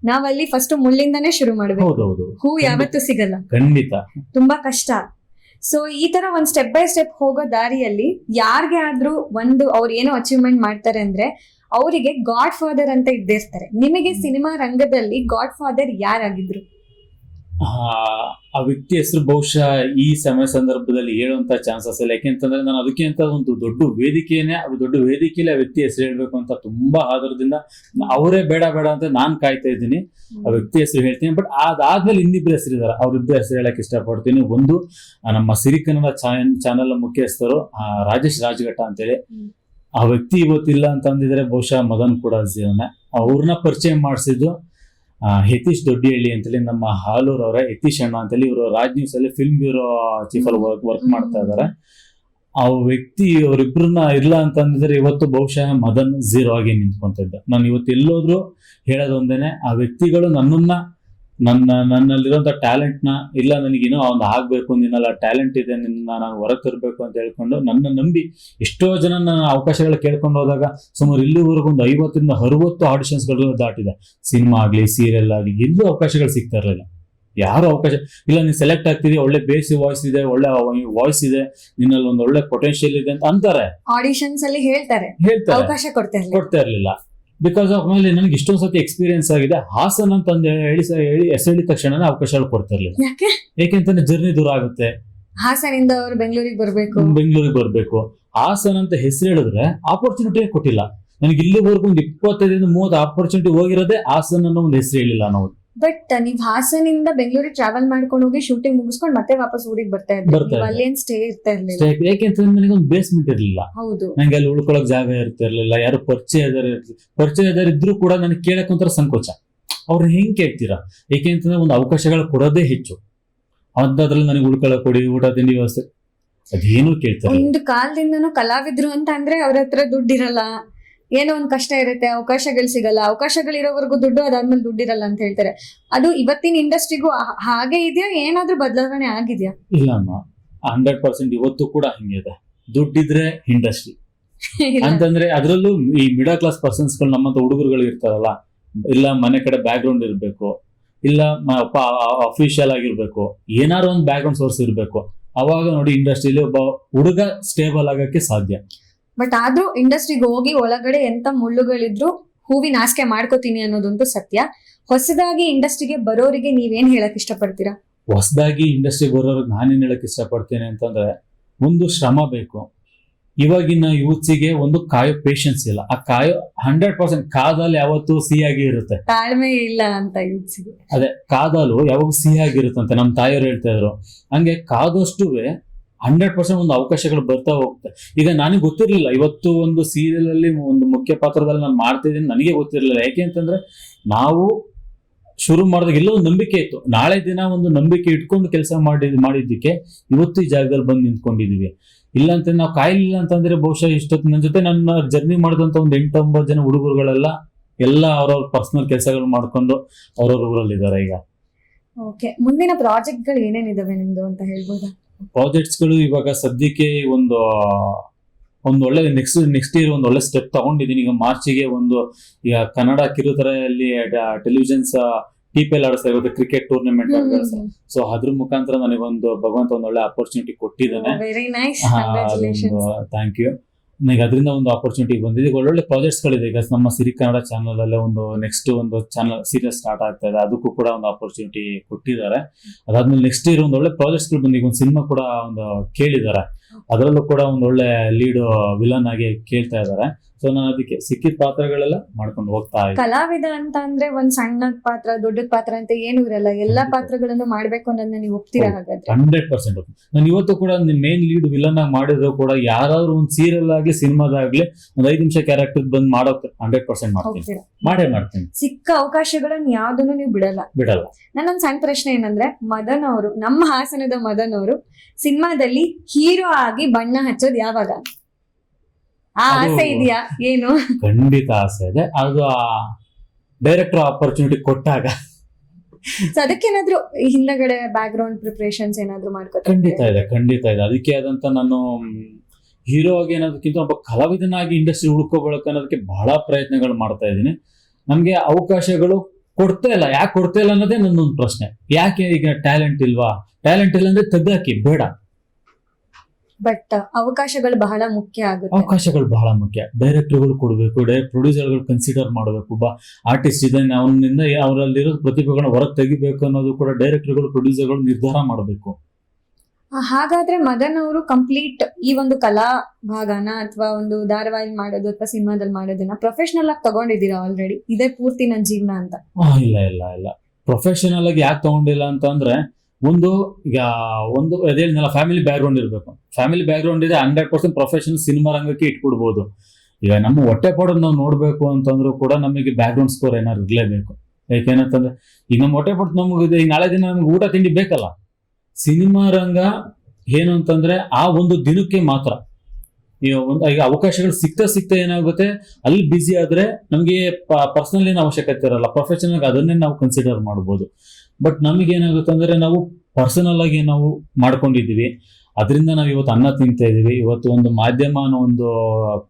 ನಾವ್ ಅಲ್ಲಿ ಫಸ್ಟ್ ಮುಳ್ಳಿಂದಾನೇ ಶುರು ಮಾಡ್ಬೇಕು. ಹೌದೌದು ಹೂ ಯಾವತ್ತೂ ಸಿಗಲ್ಲ. ಖಂಡಿತ. ತುಂಬಾ ಕಷ್ಟ. ಸೊ ಈ ತರ ಒಂದ್ ಸ್ಟೆಪ್ ಬೈ ಸ್ಟೆಪ್ ಹೋಗೋ ದಾರಿಯಲ್ಲಿ ಯಾರಿಗೆ ಆದ್ರೂ ಒಂದು ಅವ್ರು ಏನೋ ಅಚೀವ್ಮೆಂಟ್ ಮಾಡ್ತಾರೆ ಅಂದ್ರೆ ಅವರಿಗೆ ಗಾಡ್ ಫಾದರ್ ಅಂತ ಇದ್ದೇ ಇರ್ತಾರೆ ನಿಮಗೆ ಸಿನಿಮಾ ರಂಗದಲ್ಲಿ ಗಾಡ್ ಫಾದರ್ ಯಾರಾಗಿದ್ರು? ಆ, ಆ ವ್ಯಕ್ತಿ ಹೆಸರು ಬಹುಶಃ ಈ ಸಮಯ ಸಂದರ್ಭದಲ್ಲಿ ಹೇಳುವಂತ ಚಾನ್ಸಸ್ ಇಲ್ಲ. ಯಾಕೆಂತಂದ್ರೆ ನಾನು ಅದಕ್ಕೆ ಅಂತ ಒಂದು ದೊಡ್ಡ ವೇದಿಕೆನೇ ಅದು ದೊಡ್ಡ ವೇದಿಕೆಯಲ್ಲಿ ಆ ವ್ಯಕ್ತಿ ಹೆಸರು ಹೇಳ್ಬೇಕು ಅಂತ ತುಂಬಾ ಆಧಾರದಿಂದ ಅವರೇ ಬೇಡ ಬೇಡ ಅಂತ ನಾನ್ ಕಾಯ್ತಾ ಇದ್ದೀನಿ. ಆ ವ್ಯಕ್ತಿ ಹೆಸರು ಹೇಳ್ತೀನಿ. ಬಟ್ ಅದಾದ್ಮೇಲೆ ಇನ್ನಿಬ್ರು ಹೆಸರು ಇದ್ದಾರೆ ಅವ್ರಿಬ್ರು ಹೆಸರು ಹೇಳಕ್ ಇಷ್ಟಪಡ್ತೀನಿ. ಒಂದು ನಮ್ಮ ಸಿರಿ ಕನ್ನಡ ಚಾನೆಲ್ ಮುಖ್ಯಸ್ಥರು ಆ, ರಾಜೇಶ್ ರಾಜಘಟ್ಟ ಅಂತೇಳಿ. ಆ ವ್ಯಕ್ತಿ ಇವತ್ತಿಲ್ಲ ಅಂತಂದಿದ್ರೆ ಬಹುಶಃ ಮದನ್ ಕೂಡ ಜೀವನ ಅವ್ರನ್ನ ಪರಿಚಯ ಮಾಡಿಸಿದ್ದು ಯತೀಶ್ ದೊಡ್ಡಿಹಳ್ಳಿ ಅಂತೇಳಿ ನಮ್ಮ ಹಾಲೂರ್ ಅವರ ಯತೀಶ್ ಅಣ್ಣ ಅಂತೇಳಿ ಇವರು ರಾಜ್ ನ್ಯೂಸ್ ಅಲ್ಲಿ ಫಿಲ್ಮ್ ಬ್ಯೂರೋ ಚೀಫ್ ಅಲ್ಲಿ ವರ್ಕ್ ವರ್ಕ್ ಮಾಡ್ತಾ ಇದ್ದಾರೆ ಆ ವ್ಯಕ್ತಿ ಅವರಿಬ್ರನ್ನ ಇಲ್ಲ ಅಂತಂದಿದ್ರೆ ಇವತ್ತು ಬಹುಶಃ ಮದನ್ ಝೀರೋ ಆಗಿ ನಿಂತ್ಕೊಂತಿದ್ದ. ನಾನು ಇವತ್ತು ಎಲ್ಲೋದ್ರು ಹೇಳೋದೊಂದೇನೆ ಆ ವ್ಯಕ್ತಿಗಳು ನನ್ನನ್ನ ನನ್ನ ನನ್ನಲ್ಲಿರುವಂತ ಟ್ಯಾಲೆಂಟ್ನ ಇಲ್ಲ ನನಗೇನೋ ಒಂದು ಆಗ್ಬೇಕು ನಿನ್ನೆಲ್ಲ ಟ್ಯಾಲೆಂಟ್ ಇದೆ ನಿನ್ನ ನಾನು ಹೊರಗೆ ತರಬೇಕು ಅಂತ ಹೇಳ್ಕೊಂಡು ನನ್ನ ನಂಬಿ ಎಷ್ಟೋ ಜನ ನನ್ನ ಅವಕಾಶಗಳು ಕೇಳ್ಕೊಂಡು ಹೋದಾಗ ಸುಮಾರು ಇಲ್ಲಿವರೆಗೂ ಒಂದು ಐವತ್ತರಿಂದ ಅರವತ್ತು ಆಡಿಷನ್ಸ್ಗಳು ದಾಟಿದೆ. ಸಿನಿಮಾ ಆಗ್ಲಿ ಸೀರಿಯಲ್ ಆಗ್ಲಿ ಎಲ್ಲೂ ಅವಕಾಶಗಳು ಸಿಗ್ತಾ ಇರಲಿಲ್ಲ. ಯಾರು ಅವಕಾಶ ಇಲ್ಲ ನೀನ್ ಸೆಲೆಕ್ಟ್ ಆಗ್ತಿದೀಯ ಒಳ್ಳೆ ಬೇಸಿ ವಾಯ್ಸ್ ಇದೆ ಒಳ್ಳೆ ವಾಯ್ಸ್ ಇದೆ ನಿನ್ನಲ್ಲಿ ಒಂದು ಒಳ್ಳೆ ಪೊಟೆನ್ಶಿಯಲ್ ಇದೆ ಅಂತ ಅಂತಾರೆ. ಆಡಿಷನ್ಸ್ ಅಲ್ಲಿ ಹೇಳ್ತಾರೆ. ಅವಕಾಶ ಕೊಡ್ತಾ ಇರ್ಲಿಲ್ಲ. ಬಿಕಾಸ್ ಆಫ್ ಮೇಲೆ ನನಗೆ ಇಷ್ಟೊಂದು ಸತಿ ಎಕ್ಸ್ಪೀರಿಯನ್ಸ್ ಆಗಿದೆ. ಹಾಸನ್ ಅಂತ ಹೇಳಿ ಹೇಳಿ ಹೆಸರಿದ ತಕ್ಷಣ ಅವಕಾಶಗಳು ಕೊಡ್ತಾ ಇರ್ಲಿಲ್ಲ ಯಾಕೆ? ಯಾಕೆಂತಂದ್ರೆ ಜರ್ನಿ ದೂರ ಆಗುತ್ತೆ. ಹಾಸನಿಂದ ಅವರು ಬೆಂಗಳೂರಿಗೆ ಬರಬೇಕು. ಬೆಂಗಳೂರಿಗೆ ಬರ್ಬೇಕು. ಹಾಸನ್ ಅಂತ ಹೆಸರು ಹೇಳಿದ್ರೆ ಆಪರ್ಚುನಿಟಿ ಕೊಟ್ಟಿಲ್ಲ. ನನಗೆ ಇಲ್ಲಿವರೆಗೂ ಒಂದು ಇಪ್ಪತ್ತೈದರಿಂದ ಮೂವತ್ತು ಆಪರ್ಚುನಿಟಿ ಹೋಗಿರೋದೇ ಹಾಸನ್ ಅನ್ನೋ ಒಂದು ಹೆಸರು ಹೇಳಿಲ್ಲ ನಾವು. ಬಟ್ ನೀವ್ ಹಾಸನಿಂದ ಬೆಂಗಳೂರಿಗೆ ಟ್ರಾವೆಲ್ ಮಾಡ್ಕೊಂಡು ಹೋಗಿ ಶೂಟಿಂಗ್ ಮುಗಿಸ್ಕೊಂಡು ಮತ್ತೆ ವಾಪಸ್ ಊರಿಗೆ ಬರ್ತಾ ಇದ್ದೀವಿ ಬರ್ತಾ ನೀವ್ ಇದ್ದೆ. ಅಲ್ಲೇನ್ ಸ್ಟೇ ಇರ್ತಾ ಇರ್ಲಿಲ್ಲ. ಯಾಕೆಂತಂದ್ರೆ ನನಗೆ ಒಂದು ಬೇಸ್ಮೆಂಟ್ ಇರಲಿಲ್ಲ. ಹೌದು. ನಂಗೆ ಅಲ್ಲಿ ಉಳ್ಕೊಳಕ್ ಜಾಗ ಇರ್ತಿರ್ಲಿಲ್ಲ. ಯಾರು ಪರಿಚಯದರ ಪರಿಚಯ ಇದ್ರು ಕೂಡ ನನಗೆ ಕೇಳಕ್ ಒಂಥರ ಸಂಕೋಚ. ಅವ್ರನ್ನ ಹೆಂಗ್ ಕೇಳ್ತೀರಾ? ಏಕೆಂತಂದ್ರೆ ಒಂದು ಅವಕಾಶಗಳು ಕೊಡೋದೇ ಹೆಚ್ಚು. ಅಂತದ್ರಲ್ಲಿ ನನಗೆ ಉಳ್ಕೊಳ್ಳೋ ಕೊಡಿ ಊಟ ತಿಂಡಿ ವ್ಯವಸ್ಥೆ ಅದೇನು ಕೇಳ್ತಾರೆ ಒಂದು ಕಾಲದಿಂದನೂ ಕಲಾವಿದ್ರು ಅಂತ ಅಂದ್ರೆ ಅವ್ರ ಹತ್ರ ದುಡ್ಡಿರಲ್ಲ. ಏನೋ ಒಂದ್ ಕಷ್ಟ ಇರುತ್ತೆ ಅವಕಾಶಗಳು ಸಿಗಲ್ಲ ಅವಕಾಶಗಳಿರೋವರೆಗೂ ದುಡ್ಡು ಅದಾದ್ಮೇಲೆ ದುಡ್ಡಿರಲ್ಲ ಅಂತ ಹೇಳ್ತಾರೆ. ಅದು ಇವತ್ತಿನ ಇಂಡಸ್ಟ್ರಿಗೂ ಹಾಗೆ ಇದೆಯಾ ಏನಾದ್ರೂ ಬದಲಾವಣೆ ಆಗಿದ್ಯಾ? ಇಲ್ಲ ಅಮ್ಮ ಹಂಡ್ರೆಡ್ ಪರ್ಸೆಂಟ್ ಇವತ್ತು ಕೂಡ ಹಿಂಗಿದೆ ದುಡ್ಡಿದ್ರೆ (laughs) ಇಂಡಸ್ಟ್ರಿ ಅಂತಂದ್ರೆ ಅದರಲ್ಲೂ ಈ ಮಿಡಲ್ ಕ್ಲಾಸ್ ಪರ್ಸನ್ಸ್ಗಳು ನಮ್ಮಂತ ಹುಡುಗರುಗಳು ಇರ್ತಾರಲ್ಲ ಇಲ್ಲ ಮನೆ ಕಡೆ ಬ್ಯಾಕ್ ಗ್ರೌಂಡ್ ಇರ್ಬೇಕು ಇಲ್ಲ ಅಫಿಷಿಯಲ್ ಆಗಿರ್ಬೇಕು ಏನಾರು ಒಂದು ಬ್ಯಾಕ್ ಗ್ರೌಂಡ್ ಸೋರ್ಸ್ ಇರ್ಬೇಕು. ಅವಾಗ ನೋಡಿ ಇಂಡಸ್ಟ್ರಿಲಿ ಒಬ್ಬ ಹುಡುಗ ಸ್ಟೇಬಲ್ ಆಗಕ್ಕೆ ಸಾಧ್ಯ. ಬಟ್ ಆದ್ರೂ ಇಂಡಸ್ಟ್ರಿಗೆ ಹೋಗಿ ಒಳಗಡೆ ಎಂತ ಮುಳ್ಳುಗಳಿದ್ರು ಹೂವಿನ ಆಸ್ಕೆ ಮಾಡ್ಕೋತೀನಿ ಅನ್ನೋದಂತೂ ಸತ್ಯ. ಹೊಸದಾಗಿ ಇಂಡಸ್ಟ್ರಿಗೆ ಬರೋರಿಗೆ ನೀವೇನ್ ಹೇಳಕ್ ಇಷ್ಟಪಡ್ತೀರಾ? ಹೊಸದಾಗಿ ಇಂಡಸ್ಟ್ರಿ ಬರೋರಿಗೆ ನಾನೇನ್ ಹೇಳಕ್ ಇಷ್ಟಪಡ್ತೇನೆ ಅಂತಂದ್ರೆ ಒಂದು ಶ್ರಮ ಬೇಕು. ಇವಾಗಿನ ಯೂತ್ಸಿಗೆ ಒಂದು ಕಾಯೋ ಪೇಶನ್ಸ್ ಇಲ್ಲ. ಆ ಕಾಯೋ ಹಂಡ್ರೆಡ್ ಪರ್ಸೆಂಟ್ ಕಾದಲ್ಲಿ ಯಾವತ್ತು ಸಿಹಿಯಾಗಿ ಇರುತ್ತೆ. ತಾಳ್ಮೆ ಇಲ್ಲ ಅಂತ ಯೂತ್ಸಿಗೆ. ಅದೇ ಕಾದಲು ಯಾವಾಗ ಸಿಹಿಯಾಗಿರುತ್ತಂತೆ ನಮ್ಮ ತಾಯಿಯವರು ಹೇಳ್ತಾ ಇದ್ರು. ಹಂಗೆ ಕಾದಷ್ಟುವೆ ಹಂಡ್ರೆಡ್ ಪರ್ಸೆಂಟ್ ಒಂದು ಅವಕಾಶಗಳು ಬರ್ತಾ ಹೋಗುತ್ತೆ. ಈಗ ನನಗೆ ಗೊತ್ತಿರಲಿಲ್ಲ, ಇವತ್ತು ಒಂದು ಸೀರಿಯಲ್ ಅಲ್ಲಿ ಒಂದು ಮುಖ್ಯ ಪಾತ್ರದಲ್ಲಿ ನಾನು ಮಾಡ್ತಿದ್ದೀನಿ ನನಗೆ ಗೊತ್ತಿರಲಿಲ್ಲ. ಯಾಕೆ ಅಂತಂದ್ರೆ, ನಾವು ಶುರು ಮಾಡಿದಾಗ ಎಲ್ಲೋ ಒಂದು ನಂಬಿಕೆ ಇತ್ತು. ನಾಳೆ ದಿನ ಒಂದು ನಂಬಿಕೆ ಇಟ್ಕೊಂಡು ಕೆಲಸ ಮಾಡಿ, ಮಾಡಿದ್ದಕ್ಕೆ ಇವತ್ತು ಈ ಜಾಗದಲ್ಲಿ ಬಂದು ನಿಂತ್ಕೊಂಡಿದೀವಿ. ಇಲ್ಲ ಅಂತ ನಾವು ಕಾಯಿಲಿಲ್ಲ ಅಂತಂದ್ರೆ ಬಹುಶಃ ಇಷ್ಟೊತ್ತು ನನ್ನ ಜೊತೆ ನನ್ನ ಜರ್ನಿ ಮಾಡಿದಂತ ಒಂದು ಎಂಟೊಂಬತ್ತು ಜನ ಹುಡುಗರುಗಳೆಲ್ಲ ಎಲ್ಲ ಅವ್ರವ್ರ ಪರ್ಸನಲ್ ಕೆಲಸಗಳು ಮಾಡ್ಕೊಂಡು ಅವ್ರವ್ರ ಊರಲ್ಲಿದ್ದಾರೆ ಈಗ. ಓಕೆ ಮುಂದಿನ ಪ್ರಾಜೆಕ್ಟ್ಗಳು ಏನೇನಿದಾವೆ ನಿಮ್ದು ಅಂತ ಹೇಳ್ಬೋದಾ? ಪ್ರಾಜೆಕ್ಟ್ಸ್ಗಳು ಇವಾಗ ಸದ್ಯಕ್ಕೆ ಒಂದು ಒಂದು ಒಳ್ಳೆ ನೆಕ್ಸ್ಟ್ ನೆಕ್ಸ್ಟ್ ಇಯರ್ ಒಂದು ಒಳ್ಳೆ ಸ್ಟೆಪ್ ತಗೊಂಡಿದ್ದೀನಿ. ಈಗ ಮಾರ್ಚಿಗೆ ಒಂದು ಈಗ ಕನ್ನಡ ಕಿರುತೆರೆಯಲ್ಲಿ ಟೆಲಿವಿಷನ್ಸ್ ಟಿ ಪಿ ಎಲ್ ಆಡಿಸ್ತಾ ಇರೋದು ಕ್ರಿಕೆಟ್ ಟೂರ್ನಮೆಂಟ್ ಸೊ ಅದ್ರ ಮುಖಾಂತರ ನನಗೊಂದು ಭಗವಂತ ಒಂದು ಒಳ್ಳೆ ಅಪರ್ಚುನಿಟಿ ಕೊಟ್ಟಿದ್ದಾನೆ. ಥ್ಯಾಂಕ್ ಯು ನನಗೆ ಅದರಿಂದ ಒಂದು ಆಪರ್ಚುನಿಟಿ ಬಂದಿದೆ. ಈಗ ಒಳ್ಳೊಳ್ಳೆ ಪ್ರಾಜೆಕ್ಟ್ಸ್ಗಳಿದೆ ಈಗ ನಮ್ಮ ಸಿರಿ ಕನ್ನಡ ಚಾನಲಲ್ಲೇ ಒಂದು ನೆಕ್ಸ್ಟ್ ಒಂದು ಚಾನಲ್ ಸೀರಿಯಸ್ ಸ್ಟಾರ್ಟ್ ಆಗ್ತಾ ಇದೆ. ಅದಕ್ಕೂ ಕೂಡ ಒಂದು ಆಪರ್ಚುನಿಟಿ ಕೊಟ್ಟಿದ್ದಾರೆ. ಅದಾದ್ಮೇಲೆ ನೆಕ್ಸ್ಟ್ ಇಯರ್ ಒಂದು ಒಳ್ಳೆ ಪ್ರಾಜೆಕ್ಟ್ಸ್ಗಳು ಬಂದು ಈಗ ಒಂದು ಸಿನಿಮಾ ಕೂಡ ಒಂದು ಕೇಳಿದ್ದಾರೆ. ಅದರಲ್ಲೂ ಕೂಡ ಒಂದು ಒಳ್ಳೆ ಲೀಡ್ ವಿಲನ್ ಆಗಿ ಕೇಳ್ತಾ ಇದ್ದಾರೆ. ಸೊ ನಾನು ಅದಕ್ಕೆ ಸಿಕ್ಕಿದ ಪಾತ್ರಗಳೆಲ್ಲ ಮಾಡ್ಕೊಂಡು ಹೋಗ್ತಾ ಕಲಾವಿದ ಅಂತ ಅಂದ್ರೆ ಒಂದ್ ಸಣ್ಣ ಪಾತ್ರ ದೊಡ್ಡ ಪಾತ್ರ ಅಂತ ಏನು ಇರಲ್ಲ. ಎಲ್ಲಾ. ಪಾತ್ರಗಳನ್ನು ಮಾಡ್ಬೇಕು ಅನ್ನೋದನ್ನ ನೀವು ಒಪ್ತೀರಾ. ಹಾಗಾದ್ರೆ? ಹಂಡ್ರೆಡ್ ಪರ್ಸೆಂಟ್ ನಾನು ಇವತ್ತು ಕೂಡ ಮೇನ್ ಲೀಡ್ ವಿಲನ್ ಆಗಿ ಮಾಡಿದ್ರು ಕೂಡ ಯಾರಾದ್ರೂ ಒಂದ್ ಸೀರಿಯಲ್ ಆಗ್ಲಿ ಸಿನಿಮಾದಾಗ್ಲಿ ಒಂದ್ ಐದು ನಿಮಿಷ ಕ್ಯಾರೆಕ್ಟರ್ ಬಂದ್ ಮಾಡೋಕೆ ಹಂಡ್ರೆಡ್ ಪರ್ಸೆಂಟ್ ಮಾಡ್ತೀನಿ. ಮಾಡೇ ಮಾಡ್ತೀನಿ. ಸಿಕ್ಕ ಅವಕಾಶಗಳನ್ನ ಯಾವ್ದನ್ನು ನೀವು ಬಿಡಲ್ಲ. ಬಿಡಲ್ಲ. ನನ್ನೊಂದ್ ಸಣ್ಣ ಪ್ರಶ್ನೆ ಏನಂದ್ರೆ ಮದನ್ ಅವರು ನಮ್ಮ ಹಾಸನದ ಮದನ್ ಅವರು ಸಿನಿಮಾದಲ್ಲಿ ಹೀರೋ ಆಗಿ ಬಣ್ಣ ಹಚ್ಚೋದ್ ಯಾವಾಗ? ಆ ಆಸೆ ಇದೆಯಾ? ಏನು? ಖಂಡಿತ ಆಸೆ ಇದೆ. ಅದು ಡೈರೆಕ್ಟರ್ ಆಪರ್ಚುನಿಟಿ ಕೊಟ್ಟಾಗ. ಸೊ ಅದಕ್ಕೇನಾದ್ರೂ ಹಿಂದಗಡೆ ಬ್ಯಾಕ್ ಗ್ರೌಂಡ್ ಪ್ರಿಪರೇಷನ್ಸ್ ಏನಾದ್ರೂ ಖಂಡಿತ ಇದೆ ಖಂಡಿತ ಇದೆ. ಅದಕ್ಕೆ ಆದಂತ ನಾನು ಹೀರೋ ಆಗಿ ಅನ್ನೋದಕ್ಕಿಂತ ಒಬ್ಬ ಕಲಾವಿದನಾಗಿ ಇಂಡಸ್ಟ್ರಿ ಉಳ್ಕೋಬೇಕು ಅನ್ನೋದಕ್ಕೆ ಬಹಳ ಪ್ರಯತ್ನಗಳು ಮಾಡ್ತಾ ಇದ್ದೀನಿ. ನಮ್ಗೆ ಅವಕಾಶಗಳು ಕೊಡ್ತಾ ಇಲ್ಲ. ಯಾಕೆ ಕೊಡ್ತಾ ಇಲ್ಲ ಅನ್ನೋದೇ ನನ್ನೊಂದು ಪ್ರಶ್ನೆ. ಯಾಕೆ ಈಗ ಟ್ಯಾಲೆಂಟ್ ಇಲ್ವಾ? ಟ್ಯಾಲೆಂಟ್ ಇಲ್ಲ ಅಂದ್ರೆ ತೆಗ್ದಾಕಿ ಬೇಡ. ಬಟ್ ಅವಕಾಶಗಳು ಬಹಳ ಮುಖ್ಯ ಆಗುತ್ತೆ. ಅವಕಾಶಗಳು ಬಹಳ ಮುಖ್ಯ. ಡೈರೆಕ್ಟರ್ಗಳು ಕೊಡಬೇಕು ಡೈರೆಕ್ಟ್ ಪ್ರೊಡ್ಯೂಸರ್ಗಳು ಕನ್ಸಿಡರ್ ಮಾಡಬೇಕು. ಒಬ್ಬ ಆರ್ಟಿಸ್ಟ್ ಇದನ್ನ ಅವನಿಂದ ಅವರಲ್ಲಿರೋ ಪ್ರತಿಭೆಗಳನ್ನ ಹೊರಗೆ ತೆಗಿಬೇಕು ಅನ್ನೋದು ಕೂಡ ಡೈರೆಕ್ಟರ್ಗಳು ಪ್ರೊಡ್ಯೂಸರ್ಗಳು ನಿರ್ಧಾರ ಮಾಡಬೇಕು. ಹಾಗಾದ್ರೆ ಮದನ್ ಅವರು ಕಂಪ್ಲೀಟ್ ಈ ಒಂದು ಕಲಾ ಭಾಗನ ಅಥವಾ ಒಂದು ಧಾರಾವಾಹಿ ಮಾಡೋದು ಅಥವಾ ಸಿನಿಮಾದಲ್ಲಿ ಮಾಡೋದನ್ನ ಪ್ರೊಫೆಷನಲ್ ಆಗಿ ತಗೊಂಡಿದ್ದೀರಾ ಆಲ್ರೆಡಿ ಇದೇ ಪೂರ್ತಿ ನನ್ನ ಜೀವನ ಅಂತ. ಇಲ್ಲ ಇಲ್ಲ ಇಲ್ಲ. ಪ್ರೊಫೆಷನಲ್ ಆಗಿ ಯಾಕೆ ತಗೊಂಡಿಲ್ಲ ಅಂತ ಅಂದ್ರೆ ಒಂದು, ಈಗ ಒಂದು ಅದೇನಲ್ಲ ಫ್ಯಾಮಿಲಿ ಬ್ಯಾಕ್ ಗ್ರೌಂಡ್ ಇರಬೇಕು. ಫ್ಯಾಮಿಲಿ ಬ್ಯಾಕ್ ಗ್ರೌಂಡ್ ಇದೆ ಹಂಡ್ರೆಡ್ ಪರ್ಸೆಂಟ್ ಪ್ರೊಫೆಷನಲ್ ಸಿನಿಮಾ ರಂಗಕ್ಕೆ ಇಟ್ಬಿಡ್ಬೋದು. ಈಗ ನಮ್ಮ ಹೊಟ್ಟೆ ನಾವು ನೋಡಬೇಕು ಅಂತಂದ್ರೂ ಕೂಡ ನಮಗೆ ಬ್ಯಾಕ್ ಗ್ರೌಂಡ್ ಸ್ಕೋರ್ ಏನಾದ್ರು ಇರಲೇಬೇಕು. ಯಾಕೆನಂತಂದ್ರೆ ಈಗ ನಮ್ಮ ಹೊಟ್ಟೆ ನಮಗೆ ಈಗ ನಾಳೆ ದಿನ ನಮ್ಗೆ ಊಟ ತಿಂಡಿ ಬೇಕಲ್ಲ. ಸಿನಿಮಾ ರಂಗ ಏನು ಅಂತಂದ್ರೆ, ಆ ಒಂದು ದಿನಕ್ಕೆ ಮಾತ್ರ. ಒಂದು, ಈಗ ಅವಕಾಶಗಳು ಸಿಗ್ತಾ ಸಿಗ್ತಾ ಏನಾಗುತ್ತೆ, ಅಲ್ಲಿ ಬ್ಯುಸಿ ಆದ್ರೆ ನಮಗೆ ಪರ್ಸನಲ್ ಏನು ಅವಶ್ಯಕತೆ ಇರಲ್ಲ ಪ್ರೊಫೆಷನಲ್ ಅದನ್ನೇ ನಾವು ಕನ್ಸಿಡರ್ ಮಾಡ್ಬೋದು. ಬಟ್ ನಮಗೆ ಏನಾಗುತ್ತೆ ಅಂದ್ರೆ ನಾವು ಪರ್ಸನಲ್ ಆಗಿ ನಾವು ಮಾಡ್ಕೊಂಡಿದ್ದೀವಿ. ಅದರಿಂದ ನಾವು ಇವತ್ತು ಅನ್ನ ತಿಂತಾ ಇದೀವಿ. ಇವತ್ತು ಒಂದು ಮಾಧ್ಯಮ ಅನ್ನೋ ಒಂದು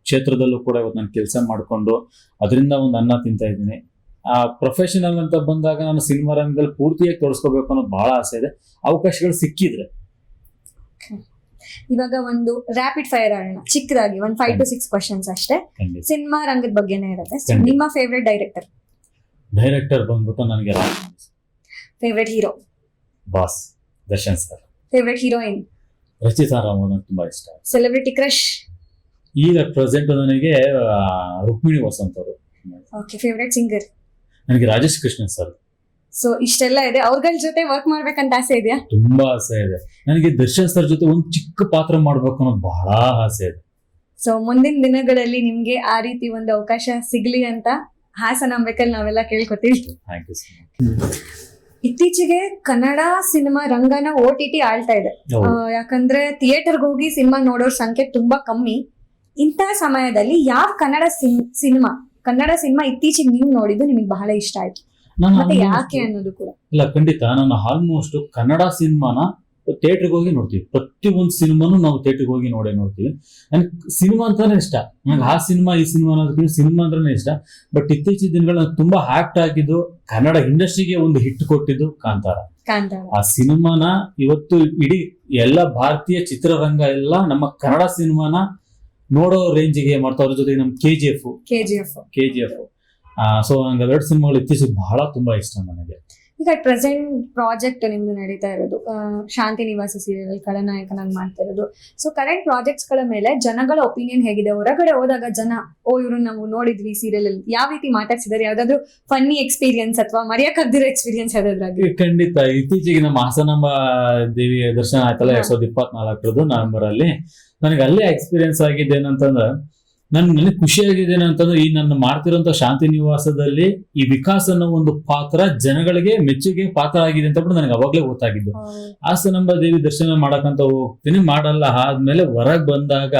ಕ್ಷೇತ್ರದಲ್ಲೂ ಕೂಡ ಇವತ್ತು ನಾನು ಕೆಲಸ ಮಾಡಿಕೊಂಡು ಅದರಿಂದ ಒಂದು ಅನ್ನ ತಿಂತಾ ಇದ್ದೀನಿ. ಆ ಪ್ರೊಫೆಷನಲ್ ಅಂತ ಬಂದಾಗ ನಾನು ಸಿನಿಮಾ ರಂಗದಲ್ಲಿ ಪೂರ್ತಿಯಾಗಿ ತೋರಿಸ್ಕೋಬೇಕು ಅನ್ನೋದು ಬಹಳ ಆಸೆ ಇದೆ. ಅವಕಾಶಗಳು ಸಿಕ್ಕಿದ್ರೆ. ಇವಾಗ ಒಂದು ರ್ಯಾಪಿಡ್ ಫೈರ್ ಆಡೋಣ ಚಿಕ್ಕದಾಗಿ ಒಂದು ಫೈವ್ ಟು ಸಿಕ್ಸ್ ಕ್ವಶನ್ಸ್ ಅಷ್ಟೇ. ಸಿನಿಮಾ ರಂಗದ ಬಗ್ಗೆನೇ ಇರುತ್ತೆ. ನಿಮ್ಮ ಫೇವ್ರೆಟ್ ಡೈರೆಕ್ಟರ್ ಡೈರೆಕ್ಟರ್ ಬಂದ್ಬಿಟ್ಟು ನನಗೆ favourite hero boss Darshan sir favourite heroine Rachita Ram ನನಗೆ ತುಂಬಾ ಇಷ್ಟ. ಸೆಲೆಬ್ರಿಟಿ ಕ್ರಶ್ ಈಗ ಪ್ರೆಸೆಂಟ್ ನನಗೆ ಆ, ರುಕ್ಮಿಣಿ ವಸಂತ್ ಅವರು. ಓಕೆ ಫೇವ್ರೆಟ್ ಸಿಂಗರ್ ನನಗೆ ರಾಜೇಶ್ ಕೃಷ್ಣನ್ ಸರ್ ಸೊ ಇಷ್ಟೆಲ್ಲ ಇದೆ. ಅವ್ರಗಳ ಜೊತೆ ವರ್ಕ್ ಮಾಡ್ಬೇಕಂತ ಆಸೆ ಇದೆಯಾ? ತುಂಬಾ ಆಸೆ ಇದೆ. ನನಗೆ ದರ್ಶನ್ ಸರ್ ಜೊತೆ ಒಂದು ಚಿಕ್ಕ ಪಾತ್ರ ಮಾಡ್ಬೇಕು ಅನ್ನೋದು ಬಹಳ ಆಸೆ ಇದೆ. ಸೊ ಮುಂದಿನ ದಿನಗಳಲ್ಲಿ ನಿಮ್ಗೆ ಆ ರೀತಿ ಒಂದು ಅವಕಾಶ ಸಿಗ್ಲಿ ಅಂತ ಹಾಸನ ಬೇಕಲ್ಲಿ ನಾವೆಲ್ಲ ಕೇಳ್ಕೊತೀವಿ. ಥ್ಯಾಂಕ್ ಯು ಇತ್ತೀಚೆಗೆ ಕನ್ನಡ ಸಿನಿಮಾ ರಂಗನ ಓ ಟಿ ಟಿ ಆಳ್ತಾ ಇದೆ. ಯಾಕಂದ್ರೆ ಥಿಯೇಟರ್ಗೆ ಹೋಗಿ ಸಿನಿಮಾ ನೋಡೋರ್ ಸಂಖ್ಯೆ ತುಂಬಾ ಕಮ್ಮಿ. ಇಂತಹ ಸಮಯದಲ್ಲಿ ಯಾವ ಕನ್ನಡ ಸಿನಿಮಾ ಕನ್ನಡ ಸಿನಿಮಾ ಇತ್ತೀಚೆಗೆ ನೀವು ನೋಡಿದ್ದು ನಿಮಗೆ ಬಹಳ ಇಷ್ಟ ಆಯ್ತು. ಮತ್ತೆ ಯಾಕೆ ಅನ್ನೋದು ಕೂಡ. ಇಲ್ಲ ಖಂಡಿತ. ನಾನು ಆಲ್ಮೋಸ್ಟ್ ಕನ್ನಡ ಸಿನಿಮಾನ ಥಿಯೇಟರ್ಗೆ ಹೋಗಿ ನೋಡ್ತೀವಿ. ಪ್ರತಿಯೊಂದು ಸಿನಿಮಾನು ನಾವು ಥಿಯೇಟರ್ಗೆ ಹೋಗಿ ನೋಡೇ ನೋಡ್ತೀವಿ. ನನ್ಗೆ ಸಿನಿಮಾ ಅಂತಾನೆ ಇಷ್ಟ. ನಂಗೆ ಆ ಸಿನಿಮಾ ಈ ಸಿನಿಮಾ ಅನ್ನೋದಕ್ಕಿಂತ ಸಿನಿಮಾ ಅಂದ್ರೆ ಇಷ್ಟ. ಬಟ್ ಇತ್ತೀಚಿನ ದಿನಗಳ ತುಂಬಾ ಆಕ್ಟ್ ಆಗಿದ್ದು ಕನ್ನಡ ಇಂಡಸ್ಟ್ರಿಗೆ ಒಂದು ಹಿಟ್ ಕೊಟ್ಟಿದ್ದು ಕಾಂತಾರ. ಕಾಂತಾರ. ಆ ಸಿನಿಮಾನ ಇವತ್ತು ಇಡೀ ಎಲ್ಲ ಭಾರತೀಯ ಚಿತ್ರರಂಗ ಎಲ್ಲ ನಮ್ಮ ಕನ್ನಡ ಸಿನಿಮಾನ ನೋಡೋ ರೇಂಜಿಗೆ ಮಾಡ್ತಾ ಅವ್ರ ಜೊತೆಗೆ ನಮ್ K G F K G F K G F so ನಂಗೆ ಎರಡು ಸಿನಿಮಾಗಳು ಇತ್ತೀಚೆಗೆ ಬಹಳ ತುಂಬಾ ಇಷ್ಟ ನನಗೆ. ಈಗ ಪ್ರೆಸೆಂಟ್ ಪ್ರಾಜೆಕ್ಟ್ ನಿಮ್ದು ನಡೀತಾ ಇರೋದು ಶಾಂತಿ ನಿವಾಸ ಸೀರಿಯಲ್ ಖಳನಾಯಕನಾಗಿ ಮಾಡ್ತಾ ಇರೋದು. ಸೊ ಕರೆಂಟ್ ಪ್ರಾಜೆಕ್ಟ್ಸ್ಗಳ ಮೇಲೆ ಜನಗಳ ಒಪಿನಿಯನ್ ಹೇಗಿದೆ? ಹೊರಗಡೆ ಹೋದಾಗ ಜನ, ಓ ಇವ್ರು ನಾವು ನೋಡಿದ್ವಿ ಸೀರಿಯಲ್ ಅಲ್ಲಿ. ಯಾವ ರೀತಿ ಮಾತಾಡ್ಸಿದಾರೆ? ಯಾವ್ದಾದ್ರು ಫನ್ನಿ ಎಕ್ಸ್ಪೀರಿಯನ್ಸ್ ಅಥವಾ ಮರೆಯಕ್ಕಾಗ್ದಿರೋ ಎಕ್ಸ್ಪೀರಿಯನ್ಸ್ ಯಾವ್ದಾದ್ರು ಖಂಡಿತ. ಇತ್ತೀಚೆಗೆ ನಮ್ಮ ಹಾಸನಾಂಬ ದೇವಿ ದರ್ಶನ ಆಯ್ತಲ್ಲ. ಎರಡ್ ಸಾವಿರದ ಇಪ್ಪತ್ನಾಲ್ಕರದು ನವೆಂಬರ್ ಅಲ್ಲಿ ನನಗೆ ಅಲ್ಲೇ ಎಕ್ಸ್ಪೀರಿಯನ್ಸ್ ಆಗಿದೆ ಏನಂತಂದ್ರೆ ನನ್ ನನಗೆ ಅಂತಂದ್ರೆ ಈ ನನ್ನ ಮಾಡ್ತಿರೋಂಥ ಶಾಂತಿ ನಿವಾಸದಲ್ಲಿ ಈ ವಿಕಾಸ್ ಅನ್ನೋ ಒಂದು ಪಾತ್ರ ಜನಗಳಿಗೆ ಮೆಚ್ಚುಗೆ ಪಾತ್ರ ಆಗಿದೆ ಅಂತ ಬಿಟ್ಟು ನನಗೆ ಅವಾಗ್ಲೇ ಗೊತ್ತಾಗಿದ್ದು. ಆಸನಂಬ ದೇವಿ ದರ್ಶನ ಮಾಡಕಂತ ಹೋಗ್ತೀನಿ ಮಾಡಲ್ಲ ಆದ್ಮೇಲೆ ಹೊರಗ್ ಬಂದಾಗ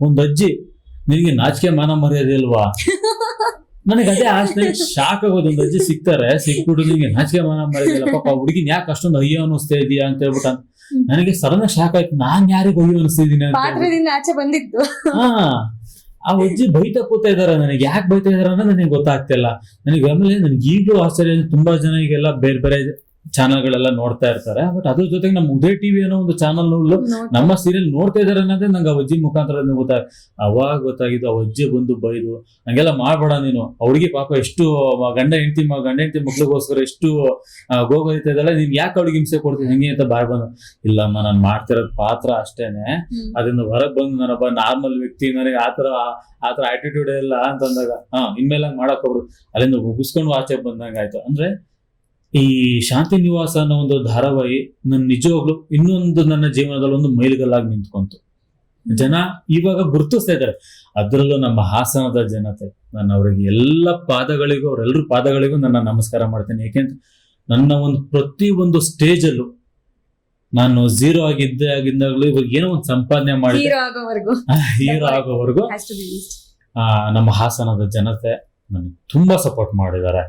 ಒಂದ್ ಅಜ್ಜಿ ನಿನಗೆ ನಾಚಿಕೆ ಮಾನ ಮರ್ಯಾದೆ ಇಲ್ವಾ? (laughs) ನನಗೆ ಅದೇ ಆಶ್ಚರ್ಯ ಶಾಕ್ ಆಗೋದು. ಒಂದು ಅಜ್ಜಿ ಸಿಗ್ತಾರೆ ಸಿಕ್ಬಿಟ್ಟು ನಿಂಗೆ ನಾಚಿಕೆ ಮಾನ ಮರ್ಯಾದೆ ಪಾಪ ಹುಡುಗಿನ ಯಾಕೆ ಅಷ್ಟೊಂದು ಅಯ್ಯೋ ಅನಿಸ್ತಾ ಇದೀಯಾ ಅಂತ ಹೇಳ್ಬಿಟ್ಟು ನನಗೆ ಸಡನ್ ಶಾಕ್ ಆಯ್ತು. ನಾನ್ ಯಾರಿಗೂ ಅಯ್ಯೋ ಅನಿಸ್ತಿದ್ದೀನಿ ಆಚೆ ಬಂದಿದ್ದು. ಹಾ. ಆ ಅಜ್ಜಿ ಬೈತಾ ಕೂತಾ ಇದಾರ, ನನಗೆ ಯಾಕೆ ಬೈತಾ ಇದಾರ ಅನ್ನೋದು ನನಗೆ ಗೊತ್ತಾಗ್ತಿಲ್ಲ. ನನಗೆ ಆಮೇಲೆ ನನ್ಗೆ ಈಗಲೂ ಆಶ್ಚರ್ಯ ತುಂಬಾ ಜನ ಈಗೆಲ್ಲ ಬೇರೆ ಬೇರೆ ಚಾನಲ್ಗಳೆಲ್ಲ ನೋಡ್ತಾ ಇರ್ತಾರೆ. ಬಟ್ ಅದ್ರ ಜೊತೆಗೆ ನಮ್ಮ ಉದಯ ಟಿವಿ ಅನ್ನೋ ಒಂದು ಚಾನಲ್ ನಮ್ಮ ಸೀರಿಯಲ್ ನೋಡ್ತಾ ಇದಾರೆ ಅನ್ನೋದೇ ನಂಗೆ ಅಜ್ಜಿ ಮುಖಾಂತರ ಗೊತ್ತಾಗ ಅವಾಗ ಗೊತ್ತಾಗಿದ್ದು ಆ ಅಜ್ಜಿ ಬಂದು ಬೈದು. ಹಂಗೆಲ್ಲ ಮಾಡ್ಬೇಡ ನೀನು. ಅವಳಿಗೆ ಪಾಪ ಎಷ್ಟು ಗಂಡ ಹೆಂಡತಿ ಗಂಡ ಹೆಂಡತಿ ಮಕ್ಳಿಗೋಸ್ಕರ ಎಷ್ಟು ಆ, ಗೋಗೈತಾ ಇದ್ದಾಳೆ. ನೀನ್ ಯಾಕೆ ಅವಳಿಗೆ ಹಿಂಸೆ ಕೊಡ್ತೀನಿ ಹಂಗೆ ಅಂತ ಬಾಯ್ ಬಂದು ಇಲ್ಲಮ್ಮ ನಾನು ಮಾಡ್ತಿರೋದ್ ಪಾತ್ರ ಅಷ್ಟೇನೆ. ಅದನ್ನ ಅದರಿಂದ ಹೊರಗ್ ಬಂದು ನಾನೊಬ್ಬ ನಾರ್ಮಲ್ ವ್ಯಕ್ತಿ ನನಗೆ ಆತರ ಆತರ ಆಟಿಟ್ಯೂಡ್ ಇಲ್ಲ ಅಂತಂದಾಗ ಹಾ ಇನ್ಮೇಲೆ ಹಂಗ್ ಮಾಡಕ್ ಹೋಗ್ಬಿಡು. ಅಲ್ಲಿಂದ ಮುಗಿಸ್ಕೊಂಡು ಆಚೆ ಬಂದಂಗ ಆಯ್ತು ಅಂದ್ರೆ ಈ ಶಾಂತಿ ನಿವಾಸ ಅನ್ನೋ ಒಂದು ಧಾರಾವಾಹಿ ನನ್ನ ನಿಜವಾಗ್ಲು ಇನ್ನೊಂದು ನನ್ನ ಜೀವನದಲ್ಲಿ ಒಂದು ಮೈಲುಗಲ್ಲಾಗಿ ನಿಂತ್ಕೊಂತು. ಜನ ಇವಾಗ ಗುರುತಿಸ್ತಾ ಇದ್ದಾರೆ. ಅದರಲ್ಲೂ ನಮ್ಮ ಹಾಸನದ ಜನತೆ ನಾನು ಅವರಿಗೆ ಎಲ್ಲ ಪಾದಗಳಿಗೂ ಅವರೆಲ್ಲರೂ ಪಾದಗಳಿಗೂ ನನ್ನ ನಮಸ್ಕಾರ ಮಾಡ್ತೇನೆ. ಯಾಕೆಂದ್ರೆ ನನ್ನ ಒಂದು ಪ್ರತಿ ಒಂದು ಸ್ಟೇಜ್ ಅಲ್ಲೂ ನಾನು ಝೀರೋ ಆಗಿದ್ದೆ ಆಗಿದ್ದಾಗಲೂ ಇವಾಗ ಏನೋ ಒಂದು ಸಂಪಾದನೆ ಮಾಡಿ ಹೀರೋ ಆಗೋವರೆಗೂ. ನಮ್ಮ ಹಾಸನದ ಜನತೆ ನನಗೆ ತುಂಬಾ ಸಪೋರ್ಟ್ ಮಾಡಿದ್ದಾರೆ.